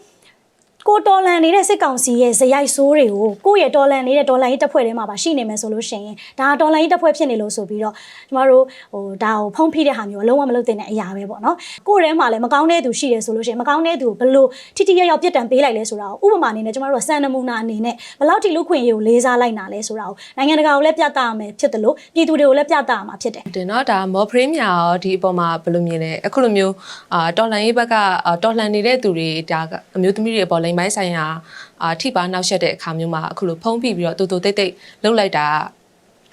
ကိုတော်လန်နေတဲ့စစ်ကောင်စီရဲ့ဇယိုက်ဆိုးတွေကိုကိုယ့်ရဲ့တော်လန်နေတဲ့တော်လန်ရေးတပ်ဖွဲ့ထဲမှာပါရှိနေမယ်ဆိုလို့ရှိရင်ဒါတော်လန်ရေးတပ်ဖွဲ့ဖြစ်နေလို့ဆိုပြီးတော့ကျမတို့ဟိုဒါကိုဖုံးဖိတဲ့ဟာမျိုးအလုံးဝမလုပ်သင့်တဲ့အရာပဲပေါ့နော်ကိုယ့်ထဲမှာလည်းမကောင်းတဲ့သူရှိတယ်ဆိုလို့ရှိရင်မကောင်းတဲ့သူကိုဘယ်လိုထိထိရောက်ရောက်ပြစ်ဒဏ်ပေးလိုက်လဲဆိုတာကိုဥပမာအနေနဲ့ကျမတို့ကစံနမူနာအနေနဲ့ဘယ်လောက်ထိလူခွင့်ရေးကိုလေးစားလိုက်နာလဲဆိုတာကိုနိုင်ငံတကာကိုလည်းပြသရမယ်ဖြစ်တယ်လို့ပြည်သူတွေကိုလည်းပြသရမှာဖြစ်တယ်တင်တော့ဒါမော်ဖရင်းမြာရောဒီအပေါ်မှာဘယ်လိုမြင်လဲအခုလိုမျိုးအာတော်လှန်ရေးဘက်ကအာတော်လှန်နေတဲ့သူတွေဒါကအမျိုးသမီးတွေအပေါ်လိမ်ပိုင်းဆိုင်ရာအာထိပါနောက်ဆက်တဲ့အခါမျိုးမှာအခုလိုဖုံးဖိပြီးတော့တူတူတိတ်တိတ်လှုပ်လိုက်တာ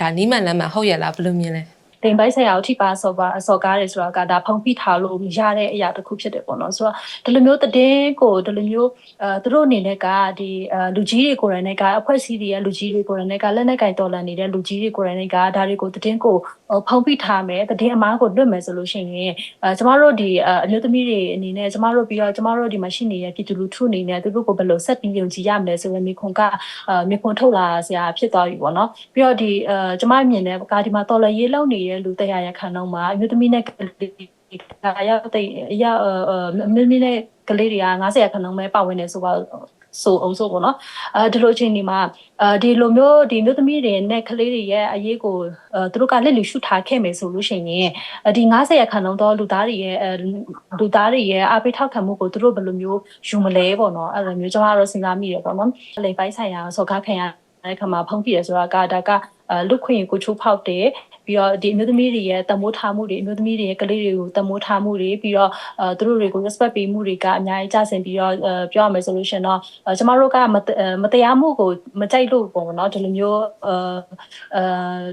ဒါနီးမှန်လမ်းမှန်ဟုတ်ရလားဘယ်လိုမြင်လဲ တိမ်ပိုင်းဆိုင်ရာကိုထိပါဆော့ပါဆော့ကားတယ်ဆိုတာကဒါဖုံဖိထားလို့ရတဲ့အရာတစ်ခုဖြစ်တယ်ပေါ့နော်ဆိုတော့ဒီလိုမျိုးတည်င်းကိုဒီလိုမျိုးအဲသူတို့အနေနဲ့ကဒီအဲလူကြီးတွေကိုယ်တိုင်နဲ့ကအဖွဲ့အစည်းတွေရဲ့လူကြီးတွေကိုယ်တိုင်နဲ့ကလက်နက်ကင်တော်လန်နေတဲ့လူကြီးတွေကိုယ်တိုင်နဲ့ကဒါတွေကိုတည်င်းကိုဖုံဖိထားမယ်တည်င်းအမားကိုလွတ်မယ်ဆိုလို့ရှိရင်အဲကျမတို့ဒီအမျိုးသမီးတွေအနေနဲ့ကျမတို့ပြီးတော့ကျမတို့ဒီမှာရှိနေတဲ့ပြည်သူလူထုအနေနဲ့သူတို့ကိုဘယ်လိုဆက်ပြီးယုံကြည်ရမလဲဆိုရင်မိခွန်ကအဲမိခွန်ထုတ်လာစရာဖြစ်သွားပြီပေါ့နော်ပြီးတော့ဒီအဲကျမမြင်တဲ့ကာဒီမှာတော်လန်ရေးလုံနေတဲ့လူတရားရခဏတော့မှာအမျိုးသမီးနဲ့ကလေးကရောက်တဲ့အရာအမျိုးသမီးနဲ့ကလေးတွေက90ရာခိုင်နှုန်းပဲပါဝင်နေဆိုပါဆိုအောင်ဆိုပေါ့နော်အဲဒီလိုချင်းဒီမှာအဲဒီလိုမျိုးဒီမျိုးသမီးတွေနဲ့ကလေးတွေရဲ့အရေးကိုအဲသူတို့ကလက်လူရှုထားခဲ့မယ်ဆိုလို့ရှိရင်ဒီ90ရာခိုင်နှုန်းတော့လူသားတွေရဲ့လူသားတွေရဲ့အပိထောက်ခံမှုကိုသူတို့ဘယ်လိုမျိုးယူမလဲပေါ့နော်အဲလိုမျိုးကျွန်တော်ကတော့စဉ်းစားမိတယ်ပေါ့နော်လိမ်ပိုင်းဆိုင်ရာဆော့ကားခံရတဲ့ခါမှာဖုံးပြတယ်ဆိုတာကဒါကလူခွင့်ကိုချိုးဖောက်တယ် ပြီးတော့ဒီအမျိုးသမီးတွေရဲ့တမိုးထားမှုတွေအမျိုးသမီးတွေရဲ့ကလေးတွေကိုတမိုးထားမှုတွေပြီးတော့အဲသူတို့တွေကို respect ပေးမှုတွေကအများကြီးကြဆင်ပြီးတော့အဲပြောရမယ်ဆိုလို့ရှင်တော့ကျမတို့ကမတရားမှုကိုမကြိုက်လို့ပေါ့နော်ဒီလိုမျိုးအဲအဲ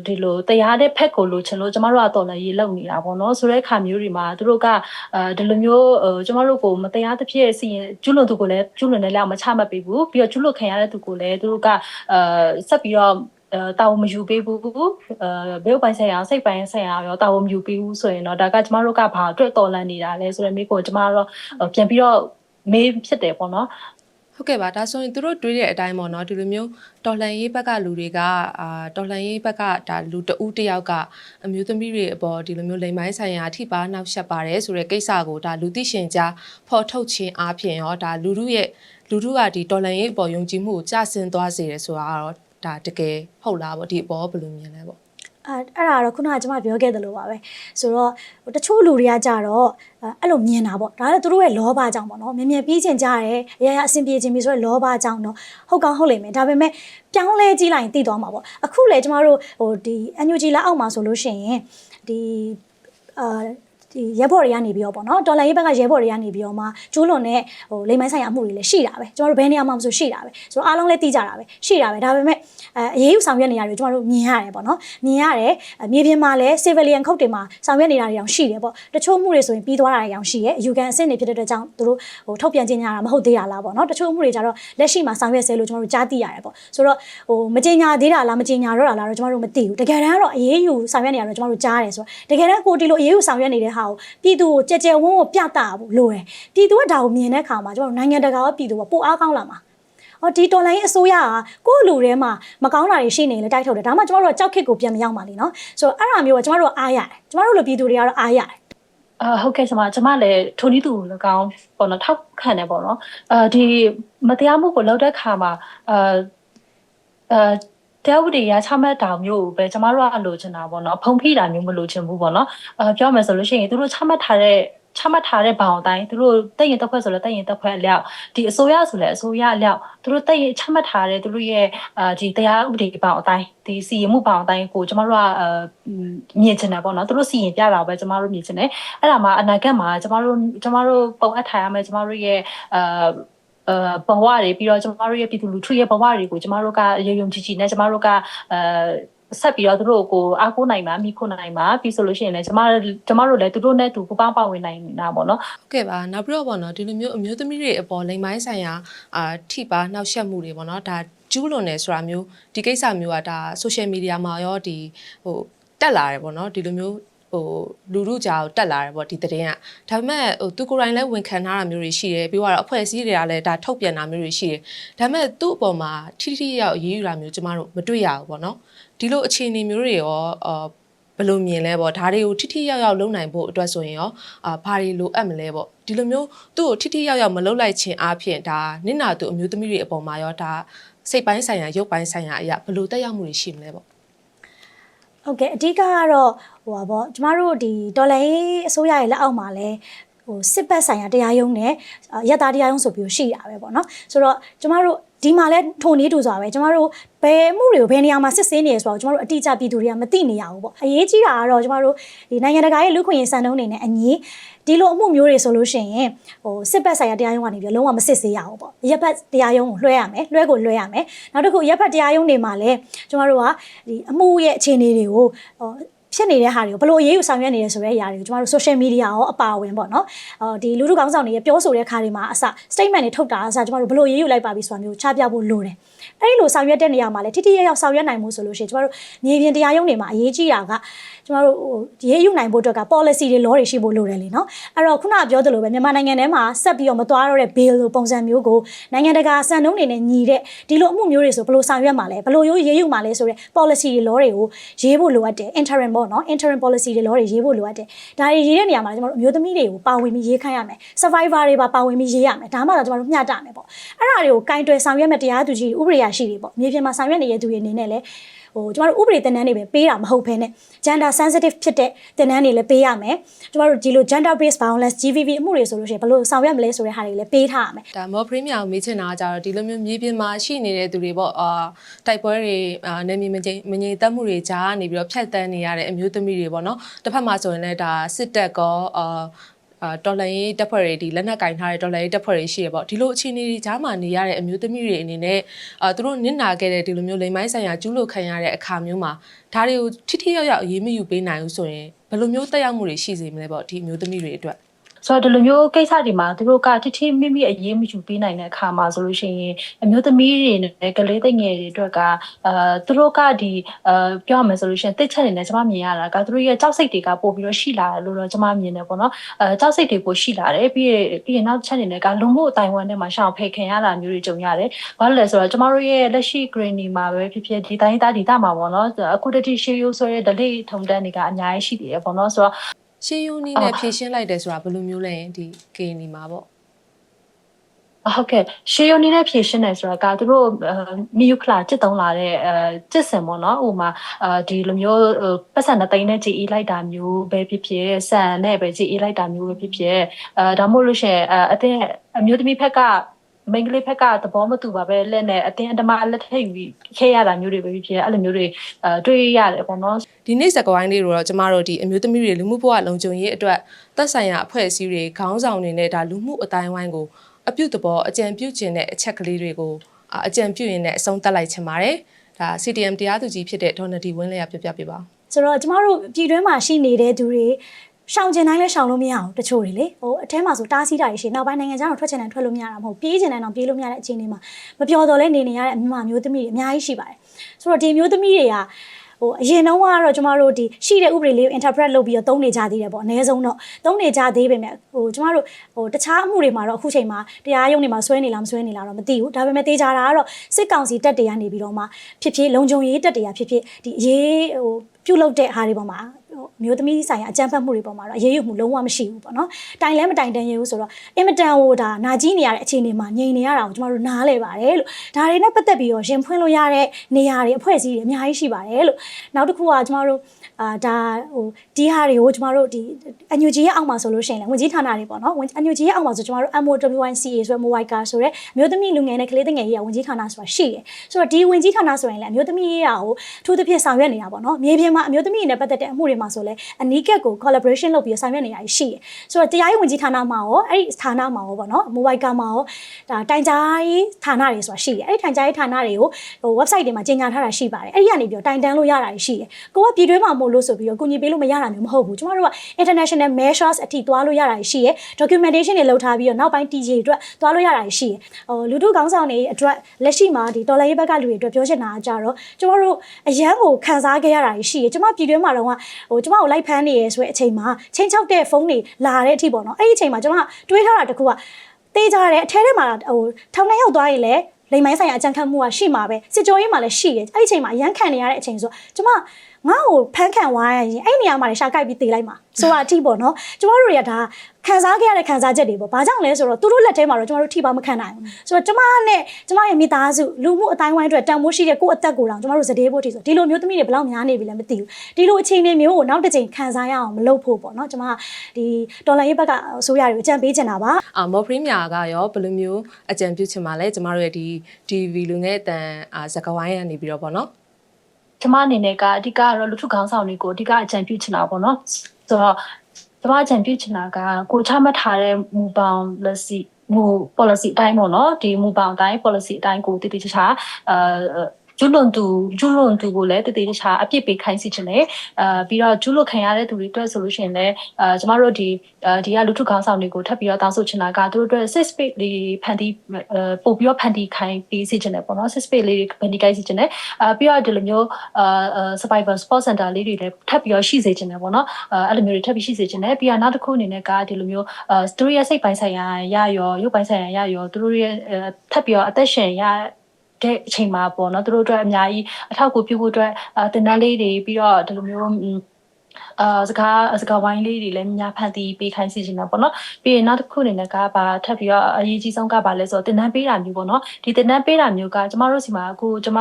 ဒီလိုတရားတဲ့ဖက်ကိုလိုချင်လို့ကျမတို့ကတော်လည်းရေးလုံနေတာပေါ့နော်ဆိုတဲ့အခါမျိုးတွေမှာသူတို့ကအဲဒီလိုမျိုးကျမတို့ကိုမတရားတစ်ဖြစ်စီရင်ကျွလွန်သူကိုလည်းကျွလွန်တဲ့လောက်မချမှတ်ပေးဘူးပြီးတော့ကျွလွန်ခံရတဲ့သူကိုလည်းသူတို့ကအဲဆက်ပြီးတော့အဲ တာဝန်မယူပေးဘူးအဲဘေးပိုင်ဆိုင်ရာစိတ်ပိုင်ဆိုင်ရာရောတာဝန်မယူပေးဘူးဆိုရင်တော့ဒါကကျမတို့ကဘာအတွက်တော်လန့်နေတာလဲဆိုတော့မိကိုကျမတို့ပြန်ပြီးတော့မေးဖြစ်တယ်ပေါ့နော်ဟုတ်ကဲ့ပါဒါဆိုရင်သူတို့တွေးတဲ့အတိုင်းပေါ့နော်ဒီလိုမျိုးတော်လှန်ရေးဘက်ကလူတွေကအာတော်လှန်ရေးဘက်ကဒါလူတဦးတယောက်ကအမျိုးသမီးတွေအပေါ်ဒီလိုမျိုးလိမ်မိုင်းဆိုင်ရာထိပါနောက်ဆက်ပါတယ်ဆိုတဲ့ကိစ္စကိုဒါလူသိရှင်ကြားဖော်ထုတ်ခြင်းအပြင်ရောဒါလူတို့ရဲ့လူတို့ကဒီတော်လှန်ရေးအပေါ်ယုံကြည်မှုကိုကျဆင်းသွားစေတယ်ဆိုတာကတော့ ဒါတကယ်ဟုတ်လားပေါ့ဒီအပေါ်ဘယ်လိုမြင်လဲပေါ့အဲအဲ့ဒါတော့ခုနကကျွန်မပြောခဲ့သလိုပါပဲဆိုတော့ဟိုတချို့လူတွေကကြတော့အဲ့လိုမြင်တာပေါ့ဒါလည်းသူတို့ရဲ့လောဘကြောင့်ပေါ့နော်မြင်မြင်ပြီးချင်ကြတယ်အရာရာအဆင်ပြေခြင်းပြီဆိုတော့လောဘကြောင့်တော့ဟုတ်ကောင်းဟုတ်လိမ့်မယ်ဒါပေမဲ့ပြောင်းလဲကြည့်လိုက်ရင်သိသွားမှာပေါ့အခုလေကျမတို့ဟိုဒီ NUG လက်အောက်မှာဆိုလို့ရှိရင်ဒီအာဒီ ရဲဘော်တွေကနေပြီးတော့ပေါ့နော်တော်လိုင်းရေးဘက်ကရဲဘော်တွေကနေပြီးတော့မှကျိုးလွန်တဲ့ဟိုလိမ်မိုင်းဆိုင်ရာအမှုတွေလည်းရှိတာပဲကျမတို့ဘယ်နေရာမှာမဆိုရှိတာပဲဆိုတော့အားလုံးလည်းသိကြတာပဲရှိတာပဲဒါပေမဲ့အဲအရေးယူဆောင်ရွက်နေရတယ်ကျမတို့မြင်ရတယ်ပေါ့နော်မြင်ရတယ်မြေပြင်မှာလည်း civilian ခုတ်တွေမှာဆောင်ရွက်နေတာတွေအောင်ရှိတယ်ပေါ့တချို့မှုတွေဆိုရင်ပြီးသွားတာတွေအောင်ရှိရဲ့အယူခံအဆင့်တွေဖြစ်တဲ့အတွက်ကြောင့်သူတို့ဟိုထုတ်ပြန်ကြေညာတာမဟုတ်သေးတာလားပေါ့နော်တချို့မှုတွေကြတော့လက်ရှိမှာဆောင်ရွက်ဆဲလို့ကျမတို့ကြားသိရတယ်ပေါ့ဆိုတော့ဟိုမကြေညာသေးတာလားမကြေညာတော့တာလားတော့ကျမတို့မသိဘူးတကယ်တမ်းကတော့အရေးယူဆောင်ရွက်နေရတော့ကျမတို့ကြားတယ်ဆိုတော့တကယ်တမ်းကိုဒီလိုအရေးယူဆောင်ရွက်နေတဲ့ဟာကိုပြည်သူကိုကြဲကြဲဝန်းဝန်းပြတာဘူးလို့ရယ်ပြည်သူကဒါကိုမြင်တဲ့အခါမှာကျမတို့နိုင်ငံတကာကပြည်သူကပိုအားကောင်းလာမှာ။အော်ဒီတော်လိုင်းအစိုးရကကိုယ့်လူထဲမှာမကောင်းတာတွေရှိနေလေတိုက်ထုတ်တယ်။ဒါမှကျမတို့ကကြောက်ခစ်ကိုပြန်မရောက်ပါလိမ့်နော်။ဆိုတော့အဲ့ဒါမျိုးကကျမတို့အားရတယ်။ကျမတို့လိုပြည်သူတွေကတော့အားရတယ်အာဟုတ်ကဲ့ကျွန်မကျွန်မလည်းထိုနည်းသူ၎င်းပေါ့နော်ထောက်ခံတယ်ပေါ့နော်အာဒီမတရားမှုကိုလုပ်တဲ့ခါမှာအာအာ တရားဥပဒေရချမှတ်တာမျိုးကိုပဲကျမတို့ကလိုချင်တာပေါ့နော်ဖုံဖိတာမျိုးမလိုချင်ဘူးပေါ့နော်အာပြောမယ်ဆိုလို့ရှိရင်သူတို့ချမှတ်ထားတဲ့ချမှတ်ထားတဲ့ဘောင်အတိုင်းသူတို့တက်ရင်တက်ခွက်ဆိုလဲတက်ရင်တက်ခွက်အလျောက်ဒီအစိုးရဆိုလဲအစိုးရအလျောက်သူတို့တက်ရင်ချမှတ်ထားတဲ့သူတို့ရဲ့အာဒီတရားဥပဒေဘောင်အတိုင်းဒီစီရင်မှုဘောင်အတိုင်းကိုကျမတို့ကအာမြင်ချင်တယ်ပေါ့နော်သူတို့စီရင်ပြတာပဲကျမတို့မြင်ချင်တယ်အဲ့ဒါမှအနာဂတ်မှာကျမတို့ကျမတို့ပုံအပ်ထိုင်ရမယ်ကျမတို့ရဲ့အာ အဲဘဝတွေပြီးတော့ကျမတို့ရဲ့ပြည်သူလူထုရဲ့ဘဝတွေကိုကျမတို့ကရုံရုံကြည်ကြည်နဲ့ကျမတို့ကအဲဆက်ပြီးတော့သူတို့ကိုအားကိုးနိုင်မှာမိခိုနိုင်မှာပြီးဆိုလို့ရှိရင်လည်းကျမကျမတို့လည်းသူတို့နဲ့တူပူပေါင်းပါဝင်နိုင်တာပေါ့နော်ဟုတ်ကဲ့ပါနောက်ပြီးတော့ပေါ့နော်ဒီလိုမျိုးအမျိုးသမီးတွေအပေါ်လိင်ပိုင်းဆိုင်ရာအာထိပါနှောက်ယှက်မှုတွေပေါ့နော်ဒါကျူးလွန်နေဆိုတာမျိုးဒီကိစ္စမျိုးကဒါ social media မှာရောဒီဟိုတက်လာတယ်ပေါ့နော်ဒီလိုမျိုး ဟိုလူလူကြောင်တက်လာတယ်ပေါ့ဒီတဲ့င်းကဒါပေမဲ့ဟိုသူကိုယ်တိုင်လည်းဝန်ခံထားတာမျိုးတွေရှိတယ်ပြီးတော့အဖွဲ့အစည်းတွေကလည်းဒါထုတ်ပြန်တာမျိုးတွေရှိတယ်ဒါပေမဲ့သူ့အပေါ်မှာထိထိရောက်ရေးယူတာမျိုးကျမတို့မတွေ့ရဘူးပေါ့နော်ဒီလိုအခြေအနေမျိုးတွေရောအာဘယ်လိုမြင်လဲပေါ့ဒါတွေကိုထိထိရောက်ရောက်လုပ်နိုင်ဖို့အတွက်ဆိုရင်ရောအာဘာတွေလိုအပ်မလဲပေါ့ဒီလိုမျိုးသူ့ကိုထိထိရောက်ရောက်မလုပ်လိုက်ခြင်းအပြင်ဒါနင့်နာသူအမျိုးသမီးတွေအပေါ်မှာရောဒါစိတ်ပိုင်းဆိုင်ရာရုပ်ပိုင်းဆိုင်ရာအရာဘယ်လိုတက်ရောက်မှုတွေရှိမလဲပေါ့ ဟုတ်ကဲ့အဓိကကတော့ဟိုပါဗောကျမတို့ဒီဒေါ်လာရေးအစိုးရရဲ့လက်အောက်မှာလဲ ဟိုစစ်ပတ်ဆိုင်ရာတရားရုံးနဲ့ရက်သားတရားရုံးဆိုပြီးတော့ရှိတာပဲပေါ့နော်ဆိုတော့ကျမတို့ဒီမှာလဲထုံနေတူစွာပဲကျမတို့ဘယ်မှုတွေကိုဘယ်နေရာမှာစစ်ဆေးနေရဆိုတော့ကျမတို့အတိအကျပြည်သူတွေကမသိနေရဘူးပေါ့အရေးကြီးတာကတော့ကျမတို့ဒီနိုင်ငံတကာရဲ့လူခွင့်ရေးစံနှုန်းတွေနဲ့အညီဒီလိုအမှုမျိုးတွေဆိုလို့ရှိရင်ဟိုစစ်ပတ်ဆိုင်ရာတရားရုံးကနေပြီးလုံးဝမစစ်ဆေးရဘူးပေါ့ရက်ဖက်တရားရုံးကိုလွှဲရမယ်လွှဲကိုလွှဲရမယ်နောက်တစ်ခုရက်ဖက်တရားရုံးတွေမှာလည်းကျမတို့ကဒီအမှုရဲ့အခြေအနေတွေကိုဟို ဖြစ်နေတဲ့ဟာတွေကိုဘယ်လို့အရေးယူဆောင်ရွက်နေရဲဆိုတဲ့အရာတွေကိုကျမတို့ social media ရောအပါအဝင်ပေါ့နော်အော်ဒီလူထုကောင်းဆောင်တွေရဲ့ပြောဆိုတဲ့ခါတွေမှာအစ statement တွေထုတ်တာအစကျမတို့ဘယ်လို့အရေးယူလိုက်ပါပြီဆိုတာမျိုးချပြဖို့လိုတယ် အဲ့ဒီလိုဆောင်ရွက်တဲ့နေရာမှာလည်းထိထိရောက်ရောက်ဆောင်ရွက်နိုင်မှုဆိုလို့ရှိရင်ကျမတို့မြေပြင်တရားရုံးတွေမှာအရေးကြီးတာကကျမတို့ဟိုရေးယူနိုင်ဖို့အတွက်က policy တွေ law တွေရှိဖို့လိုတယ်လေနော်အဲ့တော့ခုနကပြောသလိုပဲမြန်မာနိုင်ငံထဲမှာဆက်ပြီးတော့မသွားတော့တဲ့ bill လိုပုံစံမျိုးကိုနိုင်ငံတကာစံနှုန်းတွေနဲ့ညီတဲ့ဒီလိုအမှုမျိုးတွေဆိုဘယ်လိုဆောင်ရွက်မှာလဲဘယ်လိုရိုးရေးယူမှာလဲဆိုတဲ့ policy တွေ law တွေကိုရေးဖို့လိုအပ်တယ် interim ပေါ့နော် interim policy တွေ law တွေရေးဖို့လိုအပ်တယ်ဒါတွေရေးတဲ့နေရာမှာကျမတို့အမျိုးသမီးတွေကိုပါဝင်ပြီးရေးခိုင်းရမယ် survivor တွေပါပါဝင်ပြီးရေးရမယ်ဒါမှတော့ကျမတို့မျှတမယ်ပေါ့အဲ့ဒါတွေကိုကင်တွယ်ဆောင်ရွက်မဲ့တရားသူကြီးဥပဒေရရှိတွေပေါ့မြေပြင်မှာဆောင်ရွက်နေတဲ့သူတွေအနေနဲ့လည်းဟိုကျမတို့ဥပဒေသင်တန်းတွေပဲပေးတာမဟုတ်ဘဲနဲ့ gender sensitive ဖြစ်တဲ့သင်တန်းတွေလည်းပေးရမယ်ကျမတို့ဒီလို gender based violence GVV အမှုတွေဆိုလို့ရှိရင်ဘယ်လိုဆောင်ရွက်မလဲဆိုတဲ့ဟာတွေလည်းပေးထားရမယ်ဒါမော်ပရီးမီယာကိုမေးချင်တာကကြတော့ဒီလိုမျိုးမြေပြင်မှာရှိနေတဲ့သူတွေပေါ့အာတိုက်ပွဲတွေအာနေမီမငိမ်မငြိမ်သက်မှုတွေကြားကနေပြီးတော့ဖြတ်တန်းနေရတဲ့အမျိုးသမီးတွေပေါ့နော်တစ်ဖက်မှာဆိုရင်လည်းဒါစစ်တပ်ကောအာ အာတော်လိုင်းရေးတပ်ဖွဲ့တွေဒီလက်နက်ကင်ထားတဲ့တော်လိုင်းရေးတပ်ဖွဲ့တွေရှိရပေါ့ဒီလိုအခြေအနေတွေကြားမှာနေရတဲ့အမျိုးသမီးတွေအနေနဲ့အာသူတို့နစ်နာခဲ့တဲ့ဒီလိုမျိုးလိမ်မိုင်းဆိုင်ရာကျူးလွန်ခံရတဲ့အခါမျိုးမှာဒါတွေကိုထိထိရောက်ရောက်အရေးမယူပေးနိုင်ဘူးဆိုရင်ဘယ်လိုမျိုးတက်ရောက်မှုတွေရှိစေမလဲပေါ့ဒီအမျိုးသမီးတွေအတွက် ဆိုတော့ဒီလိုမျိုးကိစ္စတွေမှာသူတို့ကတိတိမိမိအရေးမယူပေးနိုင်တဲ့အခါမှာဆိုလို့ရှိရင်အမျိုးသမီးတွေနဲ့ကလေးသိငယ်တွေအတွက်ကအာသူတို့ကဒီအာပြောရမယ်ဆိုလို့ရှိရင်တစ်ချက်နေနဲ့ကျွန်မမြင်ရတာကသူတို့ရဲ့ကြောက်စိတ်တွေကပို့ပြီးတော့ရှိလာတယ်လို့တော့ကျွန်မမြင်တယ်ပေါ့နော်အဲကြောက်စိတ်တွေပို့ရှိလာတယ်ပြီးရင်ပြီးရင်နောက်တစ်ချက်နေနဲ့ကလုံမှုအတိုင်းဝမ်ထဲမှာရှောင်ဖယ်ခင်ရတာမျိုးတွေကြုံရတယ်ဘာလို့လဲဆိုတော့ကျွန်မတို့ရဲ့လက်ရှိ green မှာပဲဖြစ်ဖြစ်ဒီတိုင်းသားဒီတာမှာပေါ့နော်အခုတတိရှေးရိုးဆိုရဲ delay ထုံတန်းတွေကအများကြီးရှိသေးတယ်ပေါ့နော်ဆိုတော့ ရှေးယူနီးနဲ့ဖြည့်ရှင်းလိုက်တယ်ဆိုတာဘယ်လိုမျိုးလဲဒီ KNI မှာပေါ့ဟုတ်ကဲ့ရှေးယုံနေတဲ့ဖြည့်ရှင်းတယ်ဆိုတာကသူတို့မီယူကလာစစ်တုံးလာတဲ့အဲစစ်စင်ပေါ့နော်ဥမာဒီလိုမျိုးပတ်စံနှစ်သိန်းနဲ့ကြည်အေးလိုက်တာမျိုးပဲဖြစ်ဖြစ်ဆန်နဲ့ပဲကြည်အေးလိုက်တာမျိုးပဲဖြစ်ဖြစ်အဲဒါမှမဟုတ်လို့ရှိရင်အတင်းအမျိုးသမီးဘက်က မိန်းကလေးဘက်ကသဘောမတူပါပဲလက်နဲ့အတင်းအဓမ္မလက်ထက်ယူပြီးခဲရတာမျိုးတွေပဲဖြစ်ဖြစ်အဲ့လိုမျိုးတွေအဲတွေ့ရတယ်ပေါ့နော်ဒီနေ့စကွိုင်းလေးတို့တော့ကျမတို့ဒီအမျိုးသမီးတွေလူမှုဘဝလုံခြုံရေးအတွက်သက်ဆိုင်ရာအဖွဲ့အစည်းတွေခေါင်းဆောင်တွေနဲ့ဒါလူမှုအတိုင်းဝိုင်းကိုအပြုတ်တဘောအကြံပြုခြင်းတဲ့အချက်ကလေးတွေကိုအာအကြံပြုရင်းနဲ့အဆုံးသတ်လိုက်ချင်ပါတယ်ဒါ CDM တရားသူကြီးဖြစ်တဲ့ဒေါ်နဒီဝင်းလေးကပြပြပေးပါဆိုတော့ကျမတို့ပြည်တွင်းမှာရှိနေတဲ့သူတွေ ရှောင်ကျင်တိုင်းလဲရှောင်လို့မရအောင်တချို့တွေလေဟိုအထဲမှာဆိုတားဆီးတာတွေရှိနောက်ပိုင်းနိုင်ငံခြားတော့ထွက်ချင်တယ်ထွက်လို့မရတာမဟုတ်ပြေးချင်တယ်တော့ပြေးလို့မရတဲ့အခြေအနေမှာမပြောတော့လဲနေနေရတဲ့အမြမမျိုးသမီးတွေအများကြီးရှိပါတယ်ဆိုတော့ဒီမျိုးသမီးတွေကဟိုအရင်တုန်းကတော့ကျမတို့ဒီရှိတဲ့ဥပဒေလေးကို interpret လုပ်ပြီးတော့သုံးနေကြသေးတယ်ပေါ့အနည်းဆုံးတော့သုံးနေကြသေးပေမဲ့ဟိုကျမတို့ဟိုတခြားအမှုတွေမှာတော့အခုချိန်မှာတရားရုံးတွေမှာဆွဲနေလားမဆွဲနေလားတော့မသိဘူးဒါပေမဲ့တေးကြတာကတော့စစ်ကောင်စီတက်တွေကနေပြီးတော့မှဖြစ်ဖြစ်လုံခြုံရေးတက်တွေကဖြစ်ဖြစ်ဒီအရေးဟိုပြုတ်လုတဲ့ဟာတွေပေါ်မှာဟို မျိုးသမီးဆိုင်ရာအကြမ်းဖက်မှုတွေပေါ်မှာတော့အရေးယူမှုလုံးဝမရှိဘူးပေါ့နော်တိုင်လဲမတိုင်တန်ရဘူးဆိုတော့အင်မတန်ဟိုဒါနာကြီးနေရတဲ့အခြေအနေမှာငြိမ်နေရတာကိုကျမတို့နားလဲပါတယ်လို့ဒါတွေနဲ့ပတ်သက်ပြီးတော့ရင်ဖွင့်လို့ရတဲ့နေရာတွေအဖွဲ့အစည်းတွေအများကြီးရှိပါတယ်လို့နောက်တစ်ခုကကျမတို့ အာဒါဟိုဒီဟာတွေကိုကျမတို့ဒီအညူကြီးရဲ့အောက်မှာဆိုလို့ရှိရင်လည်းဝင်ကြီးဌာနတွေပေါ့နော်ဝင်အညူကြီးရဲ့အောက်မှာဆိုကျမတို့ MOWNCA ဆိုတဲ့ mobile car ဆိုတဲ့မျိုးသမီးလူငယ်နဲ့ကလေးငယ်ရေးရဝင်ကြီးဌာနဆိုတာရှိတယ်ဆိုတော့ဒီဝင်ကြီးဌာနဆိုရင်လည်းအမျိုးသမီးရေးရကိုအထူးသဖြင့်ဆောင်ရွက်နေတာပေါ့နော်မြေပြင်မှာအမျိုးသမီးတွေနဲ့ပတ်သက်တဲ့အမှုတွေမှာဆိုလည်းအနီးကပ်ကို collaboration လုပ်ပြီးဆောင်ရွက်နေတာရှိတယ်ဆိုတော့တရားရေးဝင်ကြီးဌာနမှာရောအဲ့ဒီဌာနမှာရောပေါ့နော် mobile car မှာရောဒါတိုင်ကြားရေးဌာနတွေဆိုတာရှိတယ်အဲ့ဒီတိုင်ကြားရေးဌာနတွေကိုဟို website တွေမှာကြေညာထားတာရှိပါတယ်အဲ့ဒီကနေပြီးတော့တိုင်တန်းလို့ရတာရှိတယ်ကိုကပြည်တွင်းမှာမို့လို့ဆိုပြီးတော့ကိုညီပေးလို့မရတာမျိုးမဟုတ်ဘူးကျမတို့က international measures အထိသွားလို့ရတာရှိတယ် documentation တွေလုပ်ထားပြီးတော့နောက်ပိုင်း TJ အတွက်သွားလို့ရတာရှိတယ်ဟိုလူထုကောင်းဆောင်တွေအတွက်လက်ရှိမှာဒီတော်လိုင်းရေးဘက်ကလူတွေအတွက်ပြောချင်တာကကြတော့ကျမတို့အရန်ကိုခံစားခဲ့ရတာရှိတယ်ကျမပြည်တွင်းမှာတော့ဟိုကျမကိုလိုက်ဖမ်းနေရဲဆိုတဲ့အချိန်မှာချင်းချောက်တဲ့ဖုန်းတွေလာတဲ့အထိပေါ့နော်အဲ့ဒီအချိန်မှာကျမတွေးထားတာတခုကတေးကြတယ်အထဲထဲမှာဟိုထောင်ထဲရောက်သွားရင်လည်းလိမ်မိုင်းဆိုင်ရာအကြံခံမှုကရှိမှာပဲစစ်ကြောရေးမှာလည်းရှိတယ်အဲ့ဒီအချိန်မှာအရန်ခံနေရတဲ့အချိန်ဆိုကျမငါ့ကိုဖမ်းခံသွားရရင်အဲ့နေရာမှာလည်းရှာကိုက်ပြီးတေးလိုက်မှာဆိုတာအထိပေါ့နော်ကျမတို့တွေကဒါခံစားခဲ့ရတဲ့ခံစားချက်တွေပေါ့ဘာကြောင့်လဲဆိုတော့သူတို့လက်ထဲမှာတော့ကျမတို့ထိပါမခံနိုင်ဘူးဆိုတော့ကျမနဲ့ကျမရဲ့မိသားစုလူမှုအတိုင်းဝိုင်းအတွက်တန်ဖိုးရှိတဲ့ကိုယ့်အသက်ကိုယ်တောင်ကျမတို့စတဲ့ဖို့ထိဆိုဒီလိုမျိုးသမီးတွေဘယ်လောက်များနေပြီလဲမသိဘူးဒီလိုအခြေအနေမျိုးကိုနောက်တစ်ချိန်ခံစားရအောင်မလုပ်ဖို့ပေါ့နော်ကျမကဒီတော်လိုင်းရေးဘက်ကအစိုးရတွေကိုအကြံပေးချင်တာပါအာမော်ပရီးမီယာကရောဘယ်လိုမျိုးအကြံပြုချင်ပါလဲကျမတို့ရဲ့ဒီ TV လူငယ်အတန်အာဇကဝိုင်းကနေပြီးတော့ပေါ့နော် ကျမအနေနဲ့ကအဓိကကတော့လူထုခေါင်းဆောင်တွေကိုအဓိကအကြံပြုချင်တာပေါ့နော်ဆိုတော့ကျမအကြံပြုချင်တာကကိုချမှတ်ထားတဲ့မူပေါင်းလက်စီမူ policy အတိုင်းပေါ့နော်ဒီမူပေါင်းအတိုင်း policy အတိုင်းကိုတည်တည်ချာချာအဲ ကျွလွန်သူကျွလွန်သူကိုလည်းတည်တည်ချာချာအပြစ်ပေးခိုင်းစီချင်တယ်အဲပြီးတော့ကျွလွတ်ခံရတဲ့သူတွေအတွက်ဆိုလို့ရှိရင်လည်းအဲကျမတို့ဒီအဲဒီကလူထုခေါင်းဆောင်တွေကိုထပ်ပြီးတော့တောင်းဆိုချင်တာကသူတို့အတွက် safe space လေးဖန်တီးအဲပို့ပြီးတော့ဖန်တီးခိုင်းပေးစီချင်တယ်ပေါ့နော် safe space လေးဖန်တီးခိုင်းစီချင်တယ်အဲပြီးတော့ဒီလိုမျိုးအာ survivor support center လေးတွေလည်းထပ်ပြီးတော့ရှိစေချင်တယ်ပေါ့နော်အဲအဲ့လိုမျိုးတွေထပ်ပြီးရှိစေချင်တယ်ပြီးတော့နောက်တစ်ခုအနေနဲ့ကဒီလိုမျိုးအဲသူတို့ရဲ့စိတ်ပိုင်းဆိုင်ရာရရောရုပ်ပိုင်းဆိုင်ရာရရောသူတို့ရဲ့ထပ်ပြီးတော့အသက်ရှင်ရ တဲ့အချိန်မှာပေါ့နော်သူတို့အတွက်အများကြီးအထောက်အကူပြုဖို့အတွက်အတင်တန်းလေးတွေပြီးတော့ဒီလိုမျိုး အာစကားစကားဝိုင်းလေးတွေလည်းများဖန်တီးပေးခိုင်းစီချင်တာပေါ့နော်ပြီးရင်နောက်တစ်ခုအနေနဲ့ကပါထပ်ပြီးတော့အရေးကြီးဆုံးကပါလဲဆိုတော့တင်တန်းပေးတာမျိုးပေါ့နော်ဒီတင်တန်းပေးတာမျိုးကကျမတို့စီမှာအခုကျမ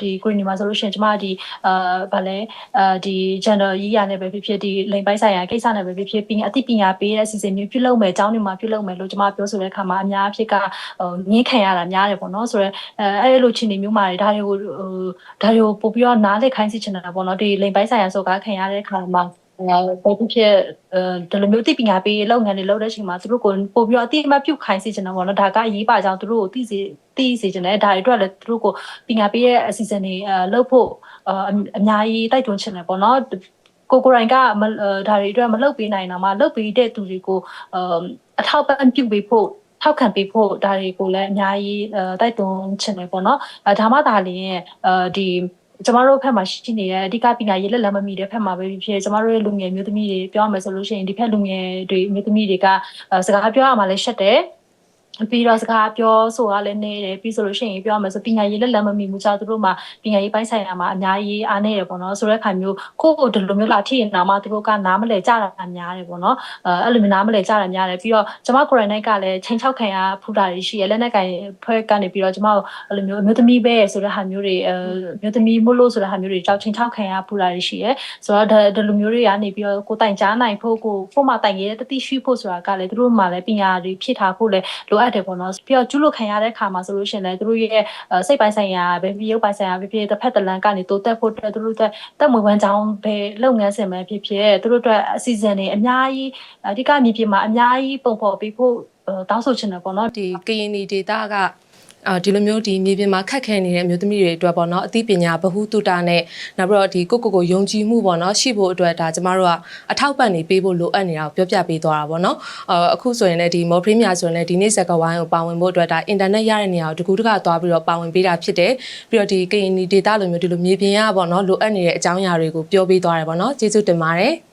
ဒီကိုရီနီမှာဆိုလို့ရှိရင်ကျမဒီအာဗာလဲအာဒီ gender ရေးရနဲ့ပဲဖြစ်ဖြစ်ဒီလိင်ပိုင်းဆိုင်ရာကိစ္စနဲ့ပဲဖြစ်ဖြစ်ပြီးအသိပညာပေးတဲ့အစီအစဉ်မျိုးပြုလုပ်မယ်အကြောင်းတွေမှာပြုလုပ်မယ်လို့ကျမပြောဆိုတဲ့အခါမှာအများအဖြစ်ကဟိုငင်းခံရတာများတယ်ပေါ့နော်ဆိုတော့အဲအဲ့လိုချင်းနေမျိုးမှာဒါတွေကိုဟိုဒါတွေကိုပို့ပြီးတော့နားလည်ခိုင်းစီချင်တာပေါ့နော်ဒီလိင်ပိုင်းဆိုင်ရာစော်ကားခံရတဲ့အခါမှာ အဲပို့ဖြစ်အဲဒီလိုမျိုးသိပညာပေးလုပ်ငန်းတွေလုပ်တဲ့အချိန်မှာသူတို့ကိုပို့ပြီးတော့အတိအမှတ်ပြုခိုင်းစေချင်တာပေါ့နော်ဒါကအရေးပါကြောင်းသူတို့ကိုသိစေသိစေချင်တယ်ဒါတွေအတွက်လည်းသူတို့ကိုပညာပေးရဲ့အစီအစဉ်တွေအဲလုပ်ဖို့အများကြီးတိုက်တွန်းချင်တယ်ပေါ့နော်ကိုကိုရိုင်းကမဒါတွေအတွက်မလုပ်ပေးနိုင်တော့မှလုပ်ပေးတဲ့သူတွေကိုအထောက်ပံ့ပြုပေးဖို့ထောက်ခံပေးဖို့ဒါတွေကိုလည်းအများကြီးတိုက်တွန်းချင်တယ်ပေါ့နော်အဲဒါမှဒါလည်းအဲဒီ ကျမတို့ဘက်မှာရှိနေတဲ့အဓိကပညာရေးလက်လက်မမီတဲ့ဘက်မှာပဲဖြစ်ဖြစ်ကျမတို့ရဲ့လူငယ်မျိုးသမီးတွေပြောရမယ်ဆိုလို့ရှိရင်ဒီဘက်လူငယ်တွေမျိုးသမီးတွေကစကားပြောရမှလည်းရှက်တယ် ပြီးတော့စကားပြောဆိုတာလည်းနေတယ်ပြီးဆိုလို့ရှိရင်ပြောရမယ်ဆိုပညာရေးလက်လက်မမီမှုကြောင့်သူတို့မှာပညာရေးပိုင်းဆိုင်ရာမှာအများကြီးအားနေတယ်ပေါ့နော်ဆိုတဲ့အခါမျိုးကိုယ့်ကိုဒီလိုမျိုးလာထိရင်တော့မှသူတို့ကနားမလဲကြတာများတယ်ပေါ့နော်အဲအဲ့လိုမျိုးနားမလဲကြတာများတယ်ပြီးတော့ကျမကိုရိုနိုင်ကလည်းချိန်ချောက်ခံရဖူတာတွေရှိရလက်နဲ့ကင်ဖွဲ့ကနေပြီးတော့ကျမတို့အဲ့လိုမျိုးအမျိုးသမီးပဲဆိုတဲ့ဟာမျိုးတွေအဲအမျိုးသမီးမို့လို့ဆိုတဲ့ဟာမျိုးတွေကြောက်ချိန်ချောက်ခံရဖူတာတွေရှိရဆိုတော့ဒီလိုမျိုးတွေကနေပြီးတော့ကိုတိုင်ကြားနိုင်ဖို့ကိုဖို့မှတိုင်ရဲတတိရှိဖို့ဆိုတာကလည်းသူတို့မှလည်းပညာတွေဖြစ်ထားဖို့လည်းလိုအပ်တယ်ပေါ့နော်ပြီးတော့ကျူးလွန်ခံရတဲ့ခါမှာဆိုလို့ရှိရင်လည်းသူတို့ရဲ့စိတ်ပိုင်းဆိုင်ရာပဲဖြစ်ရုပ်ပိုင်းဆိုင်ရာပဲဖြစ်တစ်ဖက်တစ်လမ်းကနေတိုးတက်ဖို့အတွက်သူတို့အတွက်တက်မွေးဝမ်းကြောင်းပဲလုပ်ငန်းစဉ်ပဲဖြစ်ဖြစ်သူတို့အတွက်အစီအစဉ်တွေအများကြီးအဓိကမြေပြင်မှာအများကြီးပုံဖော်ပေးဖို့တောင်းဆိုချင်တယ်ပေါ့နော်ဒီကရင်ဒီဒေတာကအာ ဒီလိုမျိုးဒီမြေပြင်မှာခက်ခဲနေတဲ့အမျိုးသမီးတွေအတွက်ပေါ့နော်အသိပညာဗဟုသုတနဲ့နောက်ပြီးတော့ဒီကိုကိုကိုယုံကြည်မှုပေါ့နော်ရှိဖို့အတွက်ဒါကျမတို့ကအထောက်ပံ့နေပေးဖို့လိုအပ်နေတာကိုပြောပြပေးသွားတာပေါ့နော်အာအခုဆိုရင်လည်းဒီမော်ပရီးမီယာဆိုရင်လည်းဒီနေ့ဇက်ကဝိုင်းကိုပါဝင်ဖို့အတွက်ဒါအင်တာနက်ရတဲ့နေရာကိုတကူတကသွားပြီးတော့ပါဝင်ပေးတာဖြစ်တယ်ပြီးတော့ဒီကရင်ဒီဒေတာလိုမျိုးဒီလိုမြေပြင်ရပေါ့နော်လိုအပ်နေတဲ့အကြောင်းအရာတွေကိုပြောပေးသွားတယ်ပေါ့နော်ကျေးဇူးတင်ပါတယ်